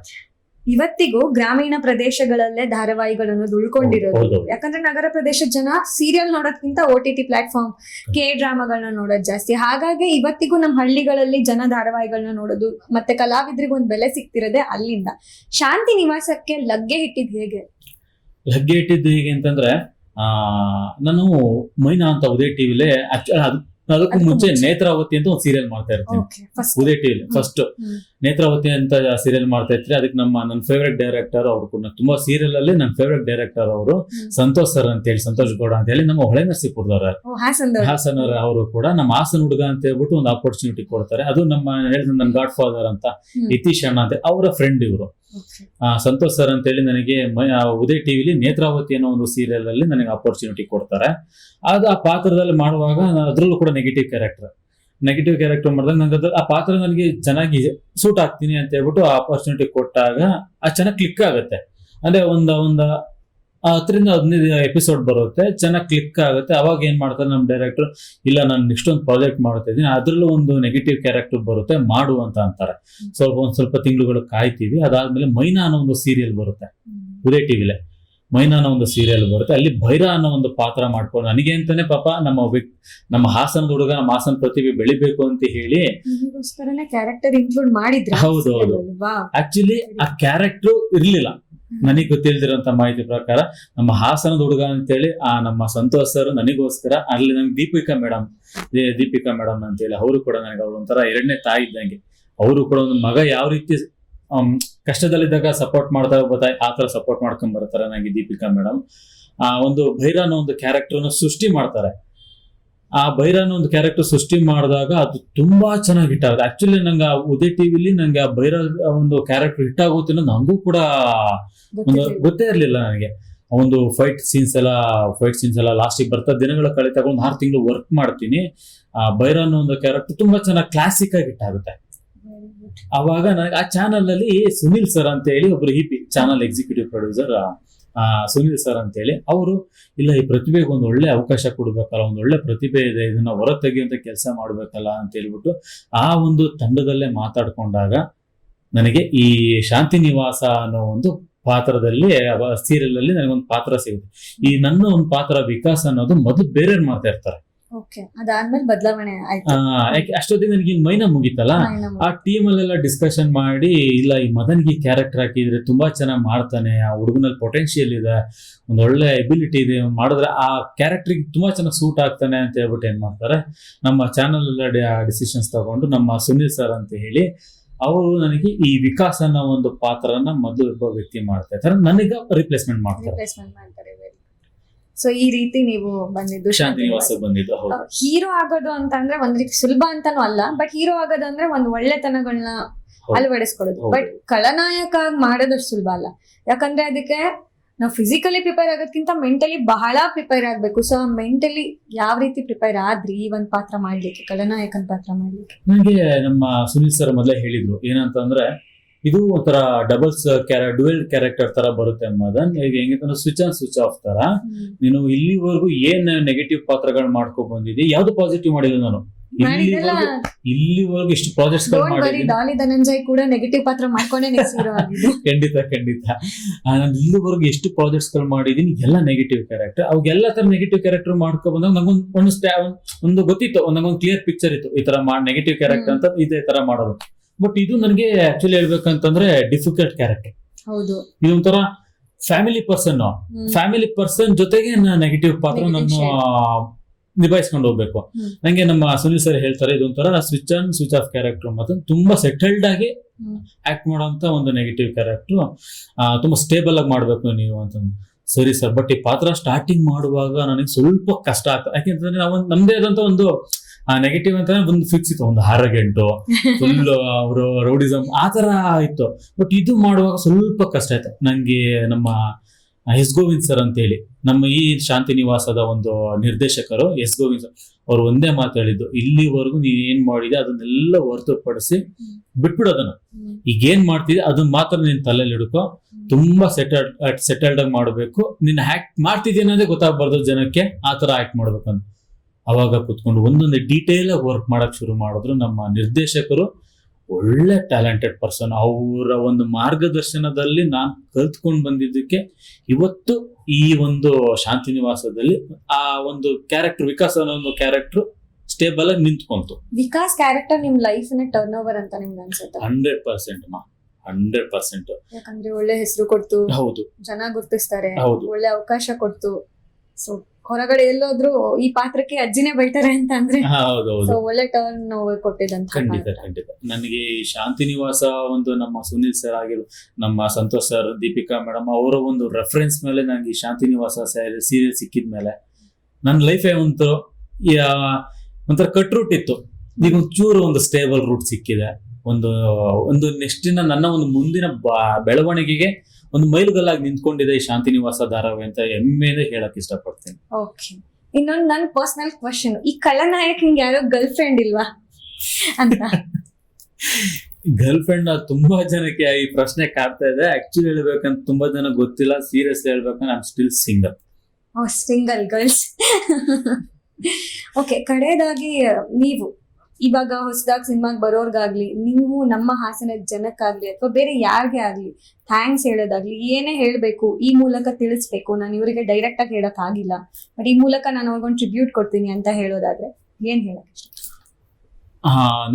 ಇವತ್ತಿಗೂ ಗ್ರಾಮೀಣ ಪ್ರದೇಶಗಳಲ್ಲೇ ಧಾರಾವಾಹಿಗಳನ್ನು ಉಳ್ಕೊಂಡಿರೋದು ಯಾಕಂದ್ರೆ ನಗರ ಪ್ರದೇಶದ ಜನ ಸೀರಿಯಲ್ ನೋಡೋದ್ಕಿಂತ ಓ ಟಿ ಟಿ ಪ್ಲಾಟ್ಫಾರ್ಮ್ ಕೆ ಡ್ರಾಮಾಗಳನ್ನ ನೋಡೋದ್ ಜಾಸ್ತಿ. ಹಾಗಾಗಿ ಇವತ್ತಿಗೂ ನಮ್ಮ ಹಳ್ಳಿಗಳಲ್ಲಿ ಜನ ಧಾರಾವಾಹಿಗಳನ್ನ ನೋಡೋದು ಮತ್ತೆ ಕಲಾವಿದರಿಗೆ ಒಂದು ಬೆಲೆ ಸಿಗ್ತಿರೋದೇ ಅಲ್ಲಿಂದ. ಶಾಂತಿ ನಿವಾಸಕ್ಕೆ ಲಗ್ಗೆ ಇಟ್ಟಿದ್ ಹೇಗೆ? ಲಗ್ಗೆ ಇಟ್ಟಿದ್ದು ಹೇಗೆ ಅಂತಂದ್ರೆ ಆ ನಾನು ಮೈನಾ ಅಂತ ಉದಯ ಟಿವಿಲೇ ಅದು ಅದಕ್ಕೂ ಮುಂಚೆ. ನೇತ್ರಾವತಿ ಅಂತ ಒಂದು ಸೀರಿಯಲ್ ಮಾಡ್ತಾ ಇರ್ತೀನಿ. ಉದಯ ಟಿವಿಲಿ. ಫಸ್ಟ್. ನೇತ್ರಾವತಿ ಅಂತ ಸೀರಿಯಲ್ ಮಾಡ್ತಾ ಇದ್ರೆ ಅದಕ್ಕೆ ನಮ್ಮ ನನ್ನ ಫೇವ್ರೆಟ್ ಡೈರೆಕ್ಟರ್ ಅವರು ಕೂಡ ತುಂಬಾ ಸೀರಿಯಲ್ ಅಲ್ಲಿ ನನ್ನ ಫೇವ್ರೆಟ್ ಡೈರೆಕ್ಟರ್ ಅವರು ಸಂತೋಷ್ ಸರ್ ಅಂತ ಹೇಳಿ ಸಂತೋಷ್ ಗೌಡ ಅಂತ ಹೇಳಿ ನಮ್ಮ ಹೊಳೆ ನರಸೀಪುರದವ್ರ ಹಾಸನ್ ಅವರು. ಕೂಡ ನಮ್ಮ ಹಾಸನ್ ಹುಡುಗ ಅಂತ ಹೇಳ್ಬಿಟ್ಟು ಒಂದು ಆಪರ್ಚುನಿಟಿ ಕೊಡ್ತಾರೆ. ಅದು ನಮ್ಮ ಹೇಳಿದ ನನ್ನ ಗಾಡ್ ಫಾದರ್ ಅಂತ ಇತೀಶ್ ಅಣ್ಣ ಅಂತ ಅವರ ಫ್ರೆಂಡ್ ಇವರು. ಸಂತೋಷ್ ಸರ್ ಅಂತ ಹೇಳಿ ನನಗೆ ಉದಯ ಟಿವಿಲಿ ನೇತ್ರಾವತಿ ಅನ್ನೋ ಒಂದು ಸೀರಿಯಲ್ ಅಲ್ಲಿ ನನಗೆ ಆಪರ್ಚುನಿಟಿ ಕೊಡ್ತಾರೆ. ಅದು ಆ ಪಾತ್ರದಲ್ಲಿ ಮಾಡುವಾಗ ಅದ್ರಲ್ಲೂ ಕೂಡ ನೆಗೆಟಿವ್ ಕ್ಯಾರೆಕ್ಟರ್ ನೆಗೆಟಿವ್ ಕ್ಯಾರೆಕ್ಟರ್ ಮಾಡಿದಾಗ ನಂಗೆ ಅದ್ರ- ಆ ಪಾತ್ರ ನನಗೆ ಚೆನ್ನಾಗಿ ಸೂಟ್ ಆಗ್ತೀನಿ ಅಂತ ಹೇಳ್ಬಿಟ್ಟು ಆ ಆಪರ್ಚುನಿಟಿ ಕೊಟ್ಟಾಗ ಆ ಚೆನ್ನಾಗಿ ಕ್ಲಿಕ್ ಆಗುತ್ತೆ. ಅಂದ್ರೆ ಒಂದು ಒಂದು ಹತ್ತರಿಂದ ಹದಿನೈದು ಎಪಿಸೋಡ್ ಬರುತ್ತೆ ಚೆನ್ನಾಗಿ ಕ್ಲಿಕ್ ಆಗುತ್ತೆ. ಅವಾಗ ಏನ್ ಮಾಡ್ತಾರೆ ನಮ್ಮ ಡೈರೆಕ್ಟರ್ ಇಲ್ಲ ನಾನು ನೆಕ್ಸ್ಟ್ ಒಂದು ಪ್ರಾಜೆಕ್ಟ್ ಮಾಡ್ತಾ ಇದ್ದೀನಿ ಅದ್ರಲ್ಲೂ ಒಂದು ನೆಗೆಟಿವ್ ಕ್ಯಾರೆಕ್ಟರ್ ಬರುತ್ತೆ ಮಾಡು ಅಂತ ಅಂತಾರೆ. ಸ್ವಲ್ಪ ಒಂದ್ ಸ್ವಲ್ಪ ತಿಂಗಳುಗಳು ಕಾಯ್ತೀವಿ ಅದಾದ್ಮೇಲೆ ಮೈನಾ ಅನ್ನೋ ಒಂದು ಸೀರಿಯಲ್ ಬರುತ್ತೆ. ಉದಯ ಟಿವಿಲೆ ಮೈನಾ ಅನ್ನೋ ಒಂದು ಸೀರಿಯಲ್ ಬರುತ್ತೆ. ಅಲ್ಲಿ ಭೈರ ಅನ್ನೋ ಒಂದು ಪಾತ್ರ ಮಾಡ್ಕೊಂಡು ನನಗೆ ಅಂತಾನೆ ಪಾಪ ನಮ್ಮ ನಮ್ಮ ಹಾಸನದ ಹುಡುಗ ನಮ್ಮ ಹಾಸನ ಪ್ರತಿಭೆ ಬೆಳಿಬೇಕು ಅಂತ ಹೇಳಿ ಕ್ಯಾರೆಕ್ಟರ್ ಇನ್ಕ್ಲೂಡ್ ಮಾಡಿದ್ರು ಹೌದು, ಹೌದು. ಆಕ್ಚುಲಿ ಆ ಕ್ಯಾರೆಕ್ಟರ್ ಇರ್ಲಿಲ್ಲ. ನನಗೆ ಗೊತ್ತಿಲ್ದಿರೋಂತ ಮಾಹಿತಿ ಪ್ರಕಾರ ನಮ್ಮ ಹಾಸನದ ಹುಡುಗ ಅಂತೇಳಿ ಆ ನಮ್ಮ ಸಂತೋಷ್ ಸರ್ ನನಗೋಸ್ಕರ ಅಲ್ಲಿ ನಮ್ಗೆ ದೀಪಿಕಾ ಮೇಡಮ್ ದೀಪಿಕಾ ಮೇಡಮ್ ಅಂತೇಳಿ ಅವರು ಕೂಡ ನನಗೆ ಅವ್ರು ಒಂಥರ ಎರಡನೇ ತಾಯಿ ಇದ್ದಂಗೆ. ಅವರು ಕೂಡ ಒಂದು ಮಗ ಯಾವ ರೀತಿ ಕಷ್ಟದಲ್ಲಿದ್ದಾಗ ಸಪೋರ್ಟ್ ಮಾಡ್ತಾ ಬರ್ತಾ ಆ ತರ ಸಪೋರ್ಟ್ ಮಾಡ್ಕೊಂಡ್ ಬರ್ತಾರೆ ನನಗೆ ದೀಪಿಕಾ ಮೇಡಮ್. ಆ ಒಂದು ಭೈರ ಒಂದು ಒಂದು ಕ್ಯಾರೆಕ್ಟರ್ನ ಸೃಷ್ಟಿ ಮಾಡ್ತಾರೆ. ಆ ಭೈರನ ಅನ್ನೋ ಒಂದು ಕ್ಯಾರೆಕ್ಟರ್ ಸೃಷ್ಟಿ ಮಾಡಿದಾಗ ಅದು ತುಂಬಾ ಚೆನ್ನಾಗಿ ಹಿಟ್ ಆಗುತ್ತೆ. ಆಕ್ಚುಲಿ ನಂಗೆ ಉದಯ ಟಿವಿಲಿ ನಂಗೆ ಆ ಭೈರ ಒಂದು ಕ್ಯಾರೆಕ್ಟರ್ ಹಿಟ್ ಆಗುತ್ತೆ ಅನ್ನೋದು ನಂಗೂ ಕೂಡ ಒಂದು ಗೊತ್ತೇ ಇರ್ಲಿಲ್ಲ ನನಗೆ. ಒಂದು ಫೈಟ್ ಸೀನ್ಸ್ ಎಲ್ಲ ಫೈಟ್ ಸೀನ್ಸ್ ಎಲ್ಲ ಲಾಸ್ಟಿಗೆ ಬರ್ತಾ ದಿನಗಳ ಕಳೆ ತಗೊಂಡು ಆರು ತಿಂಗಳು ವರ್ಕ್ ಮಾಡ್ತೀನಿ. ಆ ಭೈರನ್ ಅನ್ನೋ ಒಂದು ಕ್ಯಾರೆಕ್ಟರ್ ತುಂಬಾ ಚೆನ್ನಾಗಿ ಕ್ಲಾಸಿಕ್ ಆಗಿ ಹಿಟ್ ಆಗುತ್ತೆ. ಅವಾಗ ನನಗೆ ಆ ಚಾನಲ್ ಅಲ್ಲಿ ಸುನಿಲ್ ಸರ್ ಅಂತ ಹೇಳಿ ಒಬ್ರು P channel executive producer Sunil sir ಅಂತ ಹೇಳಿ ಅವರು, ಇಲ್ಲ ಈ ಪ್ರತಿಭೆಗೆ ಒಂದು ಒಳ್ಳೆ ಅವಕಾಶ ಕೊಡ್ಬೇಕಲ್ಲ, ಒಂದು ಒಳ್ಳೆ ಪ್ರತಿಭೆ ಇದೆ, ಇದನ್ನ ಹೊರ ಕೆಲಸ ಮಾಡ್ಬೇಕಲ್ಲ ಅಂತ ಹೇಳ್ಬಿಟ್ಟು ಆ ಒಂದು ತಂಡದಲ್ಲೇ ಮಾತಾಡ್ಕೊಂಡಾಗ ನನಗೆ ಈ ಶಾಂತಿ ನಿವಾಸ ಅನ್ನೋ ಒಂದು ಪಾತ್ರದಲ್ಲಿ ಸೀರಿಯಲ್ ಅಲ್ಲಿ ನನಗೊಂದು ಪಾತ್ರ ಸಿಗುತ್ತೆ. ಈ ನನ್ನ ಒಂದು ಪಾತ್ರ ವಿಕಾಸ್ ಅನ್ನೋದು ಮೊದಲು ಬೇರೆಯವ್ರು ಮಾಡ್ತಾ ಇರ್ತಾರೆ. ಅದಾದ್ಮೇಲೆ ಬದಲಾವಣೆ ಯಾಕೆ ಅಷ್ಟೊತ್ತಿಗೆ ನನಗೆ ಮೈನ ಮುಗಿತಲ್ಲ? ಆ ಟೀಮ್ ಅಲ್ಲೆಲ್ಲ ಡಿಸ್ಕಷನ್ ಮಾಡಿ ಇಲ್ಲ ಈ ಮದನ್ಗೆ ಕ್ಯಾರೆಕ್ಟರ್ ಹಾಕಿದ್ರೆ ತುಂಬಾ ಚೆನ್ನಾಗಿ ಮಾಡ್ತಾನೆ ಆ ಹುಡುಗನಲ್ಲಿ ಪೊಟೆನ್ಶಿಯಲ್ ಇದೆ ಒಂದು ಒಳ್ಳೆ ಎಬಿಲಿಟಿ ಇದೆ ಮಾಡಿದ್ರೆ ಆ ಕ್ಯಾರೆಕ್ಟರ್ಗೆ ತುಂಬಾ ಚೆನ್ನಾಗಿ ಸೂಟ್ ಆಗ್ತಾನೆ ಅಂತ ಹೇಳ್ಬಿಟ್ಟು ಏನ್ ಮಾಡ್ತಾರೆ? ನಮ್ಮ ಚಾನಲ್ ಎಲ್ಲ ಡಿಸಿಷನ್ಸ್ ತಗೊಂಡು ನಮ್ಮ ಸುನೀಲ್ ಸರ್ ಅಂತ ಹೇಳಿ ಅವರು ನನಗೆ ಈ ವಿಕಾಸ್ ಅನ್ನೋ ಒಂದು ಪಾತ್ರನ ಮೊದಲು ಒಬ್ಬ ವ್ಯಕ್ತಿ ಮಾಡ್ತಾ ಇರ್ತಾರೆ ನನಗೆ ರಿಪ್ಲೇಸ್ಮೆಂಟ್ ಮಾಡ್ತಾರೆ. ಸೊ ಈ ರೀತಿ ನೀವು ಬಂದಿದ್ದು ಹೌದು. ಹೀರೋ ಆಗೋದು ಅಂತ ಅಂದ್ರೆ ಒಂದ್ ರೀತಿ ಸುಲಭ ಅಂತಾನು ಅಲ್ಲ ಬಟ್ ಹೀರೋ ಆಗೋದು ಅಂದ್ರೆ ಒಂದ್ ಒಳ್ಳೆತನಗಳನ್ನ. ಅಳವಡಿಸ್ಕೊಳ್ಳೋದು. ಬಟ್ ಖಳನಾಯಕ ಆಗಿ ಮಾಡೋದಷ್ಟು ಸುಲಭ ಅಲ್ಲ. ಯಾಕಂದ್ರೆ ಅದಕ್ಕೆ ನಾವು ಫಿಸಿಕಲಿ ಪ್ರಿಪೇರ್ ಆಗೋದ್ಕಿಂತ ಮೆಂಟಲಿ ಬಹಳ ಪ್ರಿಪೇರ್ ಆಗ್ಬೇಕು. ಸೊ ಮೆಂಟಲಿ ಯಾವ ರೀತಿ ಪ್ರಿಪೇರ್ ಆದ್ರಿ ಈ ಒಂದ್ ಪಾತ್ರ ಮಾಡ್ಲಿಕ್ಕೆ ಖಳನಾಯಕನ್ ಪಾತ್ರ ಮಾಡ್ಲಿಕ್ಕೆ? ನನಗೆ ನಮ್ಮ ಸುನೀಲ್ ಸರ್ ಮೊದಲೇ ಹೇಳಿದ್ರು ಏನಂತಂದ್ರೆ ಇದು ಒಂಥರ ಡಬಲ್ಸ್ ಕ್ಯಾರ ಡುವೆಲ್ ಕ್ಯಾರೆಕ್ಟರ್ ತರ ಬರುತ್ತೆ ಮದನ್. ಈಗ ಹೆಂಗಂತಂದ್ರೆ ಸ್ವಿಚ್ ಆನ್ ಸ್ವಿಚ್ ಆಫ್ ತರ. ನೀನು ಇಲ್ಲಿವರೆಗೂ ಏನ್ ನೆಗೆಟಿವ್ ಪಾತ್ರಗಳು ಮಾಡ್ಕೊಂಡ್ ಬಂದಿದ್ದಿ? ಯಾವ್ದು ಪಾಸಿಟಿವ್ ಮಾಡಿಲ್ಲ ನಾನು? ಇಲ್ಲಿವರೆಗೂ ಇಷ್ಟು ಪ್ರಾಜೆಕ್ಟ್ಸ್ ಡಾಲಿ ಧನಂಜಯ್ ಕೂಡ ನೆಗೆಟಿವ್ ಪಾತ್ರ ಮಾಡ್ಕೊಂಡೇ (laughs) ಖಂಡಿತ ಖಂಡಿತ. ನಾನು ಇಲ್ಲಿವರೆಗೂ ಎಷ್ಟು ಪ್ರಾಜೆಕ್ಟ್ಸ್ಗಳು ಮಾಡಿದೀನಿ? ಎಲ್ಲ ನೆಗೆಟಿವ್ ಕ್ಯಾರೆಕ್ಟರ್ ಅವಾಗೆಲ್ಲ ತರ ನೆಗೆಟಿವ್ ಕ್ಯಾರೆಕ್ಟರ್ ಮಾಡ್ಕೊ ಬಂದಾಗ ನಂಗೊಂದು ಒಂದು ಒಂದು ಗೊತ್ತಿತ್ತು. ಒಂದ್ ನಂಗೊಂದು ಕ್ಲಿಯರ್ ಪಿಕ್ಚರ್ ಇತ್ತು. ಈ ತರ ನೆಗೆಟಿವ್ ಕ್ಯಾರೆಕ್ಟರ್ ಅಂತ ಇದೇ ತರ ಮಾಡೋದು. ಬಟ್ ಇದು ನನಗೆ ಆಕ್ಚುಲಿ ಹೇಳ್ಬೇಕಂತಂದ್ರೆ ಡಿಫಿಕಲ್ಟ್ ಕ್ಯಾರೆಕ್ಟರ್ ಹೌದು. ಇದೊಂಥರ ಫ್ಯಾಮಿಲಿ ಪರ್ಸನ್ ಫ್ಯಾಮಿಲಿ ಪರ್ಸನ್ ಜೊತೆಗೆ ನೆಗೆಟಿವ್ ಪಾತ್ರ ನಾನು ನಿಭಾಯಿಸ್ಕೊಂಡು ಹೋಗ್ಬೇಕು. ನಂಗೆ ನಮ್ಮ ಸುನಿಲ್ ಸರ್ ಹೇಳ್ತಾರೆ ಇದೊಂಥರ switch on switch off character ಮತ್ತು ತುಂಬಾ ಸೆಟಲ್ಡ್ ಆಗಿ ಆಕ್ಟ್ ಮಾಡುವಂತ ಒಂದು ನೆಗೆಟಿವ್ ಕ್ಯಾರೆಕ್ಟರ್ ತುಂಬಾ ಸ್ಟೇಬಲ್ ಆಗಿ ಮಾಡ್ಬೇಕು ನೀವು ಅಂತ. ಸರಿ ಸರ್ ಬಟ್ ಈ ಪಾತ್ರ ಸ್ಟಾರ್ಟಿಂಗ್ ಮಾಡುವಾಗ ನನಗೆ ಸ್ವಲ್ಪ ಕಷ್ಟ ಆಗ್ತದೆ ಯಾಕೆಂತಂದ್ರೆ ನಾವು ನಮ್ದೇ ಆದಂತ ಒಂದು ನೆಗೆಟಿವ್ ಅಂತ ಒಂದು ಫಿಕ್ಸ್ ಇತ್ತು ಒಂದು ಹಾರಗೆಂಟು ಫುಲ್ ಅವರು ರೌಡಿಸಮ್ ಆ ತರ ಇತ್ತು. ಬಟ್ ಇದು ಮಾಡುವಾಗ ಸ್ವಲ್ಪ ಕಷ್ಟ ಆಯ್ತು. ನಂಗೆ ನಮ್ಮ ಎಸ್ ಗೋವಿಂದ್ ಸರ್ ಅಂತ ಹೇಳಿ ನಮ್ಮ ಈ ಶಾಂತಿ ನಿವಾಸದ ಒಂದು ನಿರ್ದೇಶಕರು ಎಸ್ ಗೋವಿಂದ್ ಸರ್ ಅವ್ರು ಒಂದೇ ಮಾತಾಡಿದ್ದು ಹೇಳಿದ್ದು ಇಲ್ಲಿವರೆಗೂ ನೀನ್ ಏನ್ ಮಾಡಿದೆ ಅದನ್ನೆಲ್ಲ ಹೊರತುಪಡಿಸಿ ಬಿಟ್ಬಿಡು ಅದನ್ನ. ಈಗ ಏನ್ ಮಾಡ್ತಿದ್ದೆ ಅದನ್ನ ಮಾತ್ರ ನೀನ್ ತಲೆಯಲ್ಲಿ ಹಿಡ್ಕೊ ತುಂಬಾ ಸೆಟಲ್ಡ್ ಸೆಟಲ್ಡ್ ಆಗಿ ಮಾಡ್ಬೇಕು. ನಿನ್ನ ಆಕ್ಟ್ ಮಾಡ್ತಿದ್ಯ ಅನ್ನೋದೇ ಗೊತ್ತಾಗ್ಬಾರ್ದು ಜನಕ್ಕೆ ಆ ತರ ಆಕ್ಟ್ ಮಾಡ್ಬೇಕಂತ. ಅವಾಗ ಕುತ್ಕೊಂಡು ಒಂದೊಂದು ಡೀಟೇಲ್ ಆಗಿ ವರ್ಕ್ ಮಾಡಕ್ ಶುರು ಮಾಡಿದ್ರು ನಮ್ಮ ನಿರ್ದೇಶಕರು. ಒಳ್ಳೆ ಟ್ಯಾಲೆಂಟೆಡ್ ಪರ್ಸನ್ ಅವರ ಒಂದು ಮಾರ್ಗದರ್ಶನದಲ್ಲಿ ನಾನು ಕಲ್ತ್ಕೊಂಡು ಬಂದಿದ್ದಕ್ಕೆ ಇವತ್ತು ಈ ಒಂದು ಶಾಂತಿ ನಿವಾಸದಲ್ಲಿ ಆ ಒಂದು ಕ್ಯಾರೆಕ್ಟರ್ ವಿಕಾಸ್ ಅನ್ನೋ ಒಂದು ಕ್ಯಾರೆಕ್ಟರ್ ಸ್ಟೇಬಲ್ ಆಗಿ ನಿಂತ್ಕೊಂತು. ವಿಕಾಸ್ ಕ್ಯಾರೆಕ್ಟರ್ ನಿಮ್ ಲೈಫ್ ಟರ್ನ್ ಓವರ್ ಅಂತ ನಿಮ್ಗೆ ಅನ್ಸುತ್ತೆ? ಹಂಡ್ರೆಡ್ ಪರ್ಸೆಂಟ್ ಮಾ. ಹಂಡ್ರೆಡ್ ಪರ್ಸೆಂಟ್ ಯಾಕಂದ್ರೆ ಒಳ್ಳೆ ಹೆಸರು ಕೊಡ್ತು. ಹೌದು. ಜನ ಗುರ್ತಿಸ್ತಾರೆ. ಹೌದು. ಒಳ್ಳೆ ಅವಕಾಶ ಕೊಡ್ತು. ಸೊ ಹೊರಗಡೆ ಎಲ್ಲೋದ್ರು ಈ ಪಾತ್ರಕ್ಕೆ ಅಜ್ಜಿನೇ ಬೈತಾರೆ ಅಂತ ಅಂದ್ರೆ ಹೌದು ಹೌದು. ಸೊ ಒಳ್ಳೆ ಟರ್ನ್ ಓವರ್ ಕೊಟ್ಟಿದಂತ ಖಂಡಿತ ಖಂಡಿತ. ನನಗೆ ಈ ಶಾಂತಿ ನಿವಾಸ ಒಂದು ನಮ್ಮ ಸುನಿಲ್ ಸರ್ ಆಗಿರೋ ನಮ್ಮ ಸಂತೋಷ್ ಸರ್ ದೀಪಿಕಾ ಮೇಡಮ್ ಅವರ ಒಂದು ರೆಫರೆನ್ಸ್ ಮೇಲೆ ನನಗೆ ಈ ಶಾಂತಿ ನಿವಾಸ ಸೀರಿಯಲ್ ಸಿಕ್ಕಿದ ಮೇಲೆ ನನ್ನ ಲೈಫೇ ಒಂದು ಒಂಥರ ಕಟ್ ರೂಟ್ ಇತ್ತು. ಈಗ ಒಂಚೂರು ಒಂದು ಸ್ಟೇಬಲ್ ರೂಟ್ ಸಿಕ್ಕಿದೆ. ಒಂದು ಒಂದು ನೆಕ್ಸ್ಟಿನ ನನ್ನ ಒಂದು ಮುಂದಿನ ಬಾ- ಬೆಳವಣಿಗೆಗೆ ಒಂದು ಮೈಲುಗಲ್ಲಾಗಿ ನಿಂತ್ಕೊಂಡಿದೆ ಈ ಶಾಂತಿ ನಿವಾಸ ಧಾರಾವಾಹಿ ಅಂತ ಹೆಮ್ಮೆಯಿಂದ ಹೇಳಕ್ ಇಷ್ಟಪಡ್ತೀನಿ. ಓಕೆ ಇನ್ನೊಂದು ನನ್ ಪರ್ಸನಲ್ ಕ್ವಶನ್ ಈ ಖಳನಾಯಕಂಗೆ ಯಾರೋ ಗರ್ಲ್ ಫ್ರೆಂಡ್ ಇಲ್ವಾ? ಅಂತ. (laughs) ಗರ್ಲ್ ಫ್ರೆಂಡ್ ತುಂಬಾ ಜನಕ್ಕೆ ಈ ಪ್ರಶ್ನೆ ಕಾಡ್ತಾ ಇದೆ. ಆಕ್ಚುಲಿ ಹೇಳ್ಬೇಕಂತ ತುಂಬಾ ಜನ ಗೊತ್ತಿಲ್ಲ. ಸೀರಿಯಸ್ ಹೇಳ್ಬೇಕಂದ್ರೆ I still single single girls okay ಕಡೆಯದಾಗಿ ನೀವು. ಇವಾಗ ಹೊಸದಾಗಿ ಸಿನಿಮಾಗೆ ಬರೋರ್ಗಾಗ್ಲಿ, ನೀವು ನಮ್ಮ ಹಾಸನ ಜನಕ್ಕಾಗ್ಲಿ ಅಥವಾ ಬೇರೆ ಯಾರಿಗೆ ಆಗ್ಲಿ ಥ್ಯಾಂಕ್ಸ್ ಹೇಳೋದಾಗ್ಲಿ, ಏನೇ ಹೇಳಬೇಕು, ಈ ಮೂಲಕ ತಿಳಿಸ್ಬೇಕು. ನಾನು ಇವರಿಗೆ ಡೈರೆಕ್ಟ್ ಆಗಿ ಹೇಳಕ್ ಆಗಿಲ್ಲ. ಬಟ್ ಈ ಮೂಲಕ ನಾನು ಅವ್ರಿಗೊಂದು ಟ್ರಿಬ್ಯೂಟ್ ಕೊಡ್ತೀನಿ ಅಂತ ಹೇಳೋದಾದ್ರೆ ಏನ್ ಹೇಳಕ್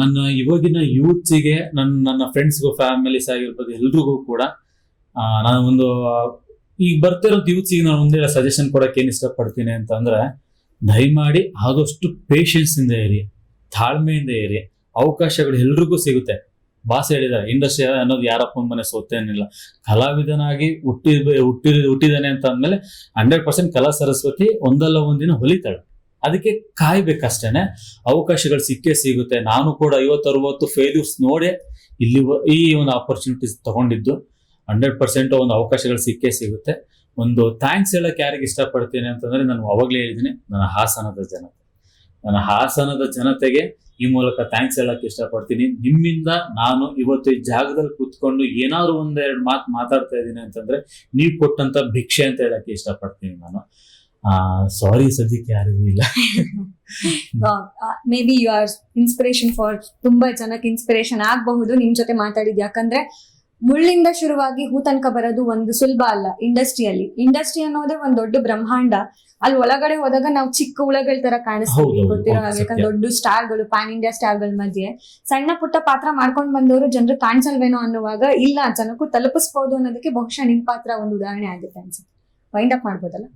ನನ್ನ ಇವಾಗಿನ ಯೂತ್ಸಿಗೆ ನನ್ನ ನನ್ನ ಫ್ರೆಂಡ್ಸ್ಗೂ ಫ್ಯಾಮಿಲೀಸ್ ಆಗಿರ್ಬೋದು ಎಲ್ರಿಗೂ ಕೂಡ ನಾನು ಒಂದು, ಈಗ ಬರ್ತಿರೋ ಯೂತ್ಸಿಗೆ ನಾನು ಒಂದೇ ಸಜೆಷನ್ ಕೊಡಕ್ಕೆ ಏನು ಇಷ್ಟಪಡ್ತೀನಿ ಅಂತಂದ್ರೆ, ದಯಮಾಡಿ ಆದಷ್ಟು ಪೇಷನ್ಸ್ ಇಂದ ಇರಿ. ತಾಳ್ಮೆಯಿಂದ ಏರಿ ಅವಕಾಶಗಳು ಎಲ್ರಿಗೂ ಸಿಗುತ್ತೆ. ಬಾಸ್ ಹೇಳಿದ್ದಾರೆ, ಇಂಡಸ್ಟ್ರಿ ಅನ್ನೋದು ಯಾರಪ್ಪನ ಮನೆ ಸೋತೇನಿಲ್ಲ ಕಲಾವಿದನಾಗಿ ಹುಟ್ಟಿ ಹುಟ್ಟಿ ಹುಟ್ಟಿದಾನೆ ಅಂತ ಅಂದಮೇಲೆ ಹಂಡ್ರೆಡ್ ಪರ್ಸೆಂಟ್ ಕಲಾ ಸರಸ್ವತಿ ಒಂದಲ್ಲ ಒಂದಿನ ಹೊಲಿತಾಳೆ. ಅದಕ್ಕೆ ಕಾಯ್ಬೇಕಷ್ಟೇನೆ. ಅವಕಾಶಗಳು ಸಿಕ್ಕೇ ಸಿಗುತ್ತೆ. ನಾನು ಕೂಡ ಐವತ್ತು ಅರವತ್ತು ಫೇಲ್ಯೂರ್ಸ್ ನೋಡೇ ಇಲ್ಲಿ ಈ ಒಂದು ಆಪರ್ಚುನಿಟೀಸ್ ತಗೊಂಡಿದ್ದು. ಹಂಡ್ರೆಡ್ ಪರ್ಸೆಂಟ್ ಒಂದು ಅವಕಾಶಗಳು ಸಿಕ್ಕೇ ಸಿಗುತ್ತೆ. ಒಂದು ಥ್ಯಾಂಕ್ಸ್ ಹೇಳಕ್ ಯಾರಿಗೆ ಇಷ್ಟಪಡ್ತೀನಿ ಅಂತಂದ್ರೆ ನಾನು ಅವಾಗಲೇ ಹೇಳಿದ್ದೀನಿ. ನನ್ನ ಹಾಸನದ ಜನತೆ ನನ್ನ ಹಾಸನದ ಜನತೆಗೆ ಈ ಮೂಲಕ ಥ್ಯಾಂಕ್ಸ್ ಹೇಳಕ್ ಇಷ್ಟಪಡ್ತೀನಿ. ನಿಮ್ಮಿಂದ ನಾನು ಇವತ್ತು ಈ ಜಾಗದಲ್ಲಿ ಕೂತ್ಕೊಂಡು ಏನಾದ್ರು ಒಂದೆರಡು ಮಾತು ಮಾತಾಡ್ತಾ ಇದ್ದೀನಿ ಅಂತಂದ್ರೆ ನೀವು ಕೊಟ್ಟಂತ ಭಿಕ್ಷೆ ಅಂತ ಹೇಳಕ್ ಇಷ್ಟಪಡ್ತೀನಿ ನಾನು. ಸಾರಿ ಸದ್ಯಕ್ಕೆ ಯಾರಿಗೂ ಇಲ್ಲ. Maybe you are inspiration for ತುಂಬಾ ಜನಕ್ಕೆ ಇನ್ಸ್ಪಿರೇಷನ್ ಆಗಬಹುದು. ನಿಮ್ ಜೊತೆ ಮಾತಾಡಿದ್ ಯಾಕಂದ್ರೆ ಮುಳ್ಳಿಂದ ಶುರುವಾಗಿ ಹೂ ತನಕ ಬರೋದು ಒಂದು ಸುಲಭ ಅಲ್ಲ ಇಂಡಸ್ಟ್ರಿಯಲ್ಲಿ. ಇಂಡಸ್ಟ್ರಿ ಅನ್ನೋದೇ ಒಂದ್ ದೊಡ್ಡ ಬ್ರಹ್ಮಾಂಡ. ಅಲ್ಲಿ ಒಳಗಡೆ ಹೋದಾಗ ನಾವು ಚಿಕ್ಕ ಹುಳಗಳ ತರ ಕಾಣಿಸ್ತೀವಿ ಗೊತ್ತಿರೋ. ಯಾಕಂದ್ರೆ ದೊಡ್ಡ ಸ್ಟಾರ್ಗಳು ಪ್ಯಾನ್ ಇಂಡಿಯಾ ಸ್ಟಾರ್ಗಳ ಮಧ್ಯೆ. ಸಣ್ಣ ಪುಟ್ಟ ಪಾತ್ರ ಮಾಡ್ಕೊಂಡ್ ಬಂದವರು ಜನರು ಕಾಣಿಸಲ್ವೇನೋ ಅನ್ನುವಾಗ ಇಲ್ಲ ಜನಕ್ಕೂ ತಲುಪಿಸ್ಬೋದು ಅನ್ನೋದಕ್ಕೆ ಬಹುಶಃ ನಿಮ್ ಪಾತ್ರ ಒಂದು ಉದಾಹರಣೆ ಆಗುತ್ತೆ ಅನ್ಸುತ್ತೆ. ವೈಂಡ್ ಅಪ್ ಮಾಡ್ಬೋದಲ್ಲ.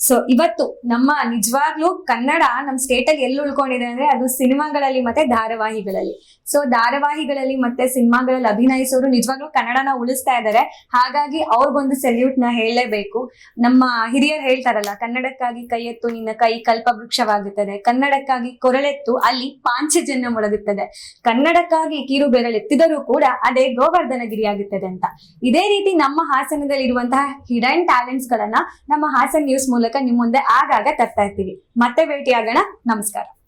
ಸೊ ಇವತ್ತು ನಮ್ಮ ನಿಜವಾಗ್ಲೂ ಕನ್ನಡ ನಮ್ಮ ಸ್ಟೇಟ್ ಅಲ್ಲಿ ಎಲ್ಲಿ ಉಳ್ಕೊಂಡಿದೆ ಅಂದ್ರೆ ಅದು ಸಿನಿಮಾಗಳಲ್ಲಿ ಮತ್ತೆ ಧಾರಾವಾಹಿಗಳಲ್ಲಿ. ಸೊ ಧಾರಾವಾಹಿಗಳಲ್ಲಿ ಮತ್ತೆ ಸಿನಿಮಾಗಳಲ್ಲಿ ಅಭಿನಯಿಸೋರು ನಿಜವಾಗ್ಲೂ ಕನ್ನಡನ ಉಳಿಸ್ತಾ ಇದ್ದಾರೆ ಹಾಗಾಗಿ ಅವ್ರಿಗೊಂದು ಸೆಲ್ಯೂಟ್ನ ಹೇಳಲೇಬೇಕು. ನಮ್ಮ ಹಿರಿಯರು ಹೇಳ್ತಾರಲ್ಲ, ಕನ್ನಡಕ್ಕಾಗಿ ಕೈ ಎತ್ತು, ನಿನ್ನ ಕೈ ಕಲ್ಪವೃಕ್ಷವಾಗುತ್ತದೆ. ಕನ್ನಡಕ್ಕಾಗಿ ಕೊರಳೆತ್ತು, ಅಲ್ಲಿ ಪಾಂಚಜನ್ಯ ಮೊಳಗುತ್ತದೆ. ಕನ್ನಡಕ್ಕಾಗಿ ಕಿರು ಬೆರಳೆತ್ತಿದರೂ ಕೂಡ ಅದೇ ಗೋವರ್ಧನಗಿರಿಯಾಗುತ್ತದೆ ಅಂತ. ಇದೇ ರೀತಿ ನಮ್ಮ ಹಾಸನದಲ್ಲಿ ಇರುವಂತಹ ಹಿಡನ್ ಟ್ಯಾಲೆಂಟ್ಸ್ ಗಳನ್ನ ನಮ್ಮ ಹಾಸನ ನ್ಯೂಸ್ ಮೂಲಕ ನಿಮ್ ಮುಂದೆ ಆಗಾಗ ತರ್ತಾ ಇರ್ತೀವಿ. ಮತ್ತೆ ಭೇಟಿಯಾಗೋಣ. ನಮಸ್ಕಾರ.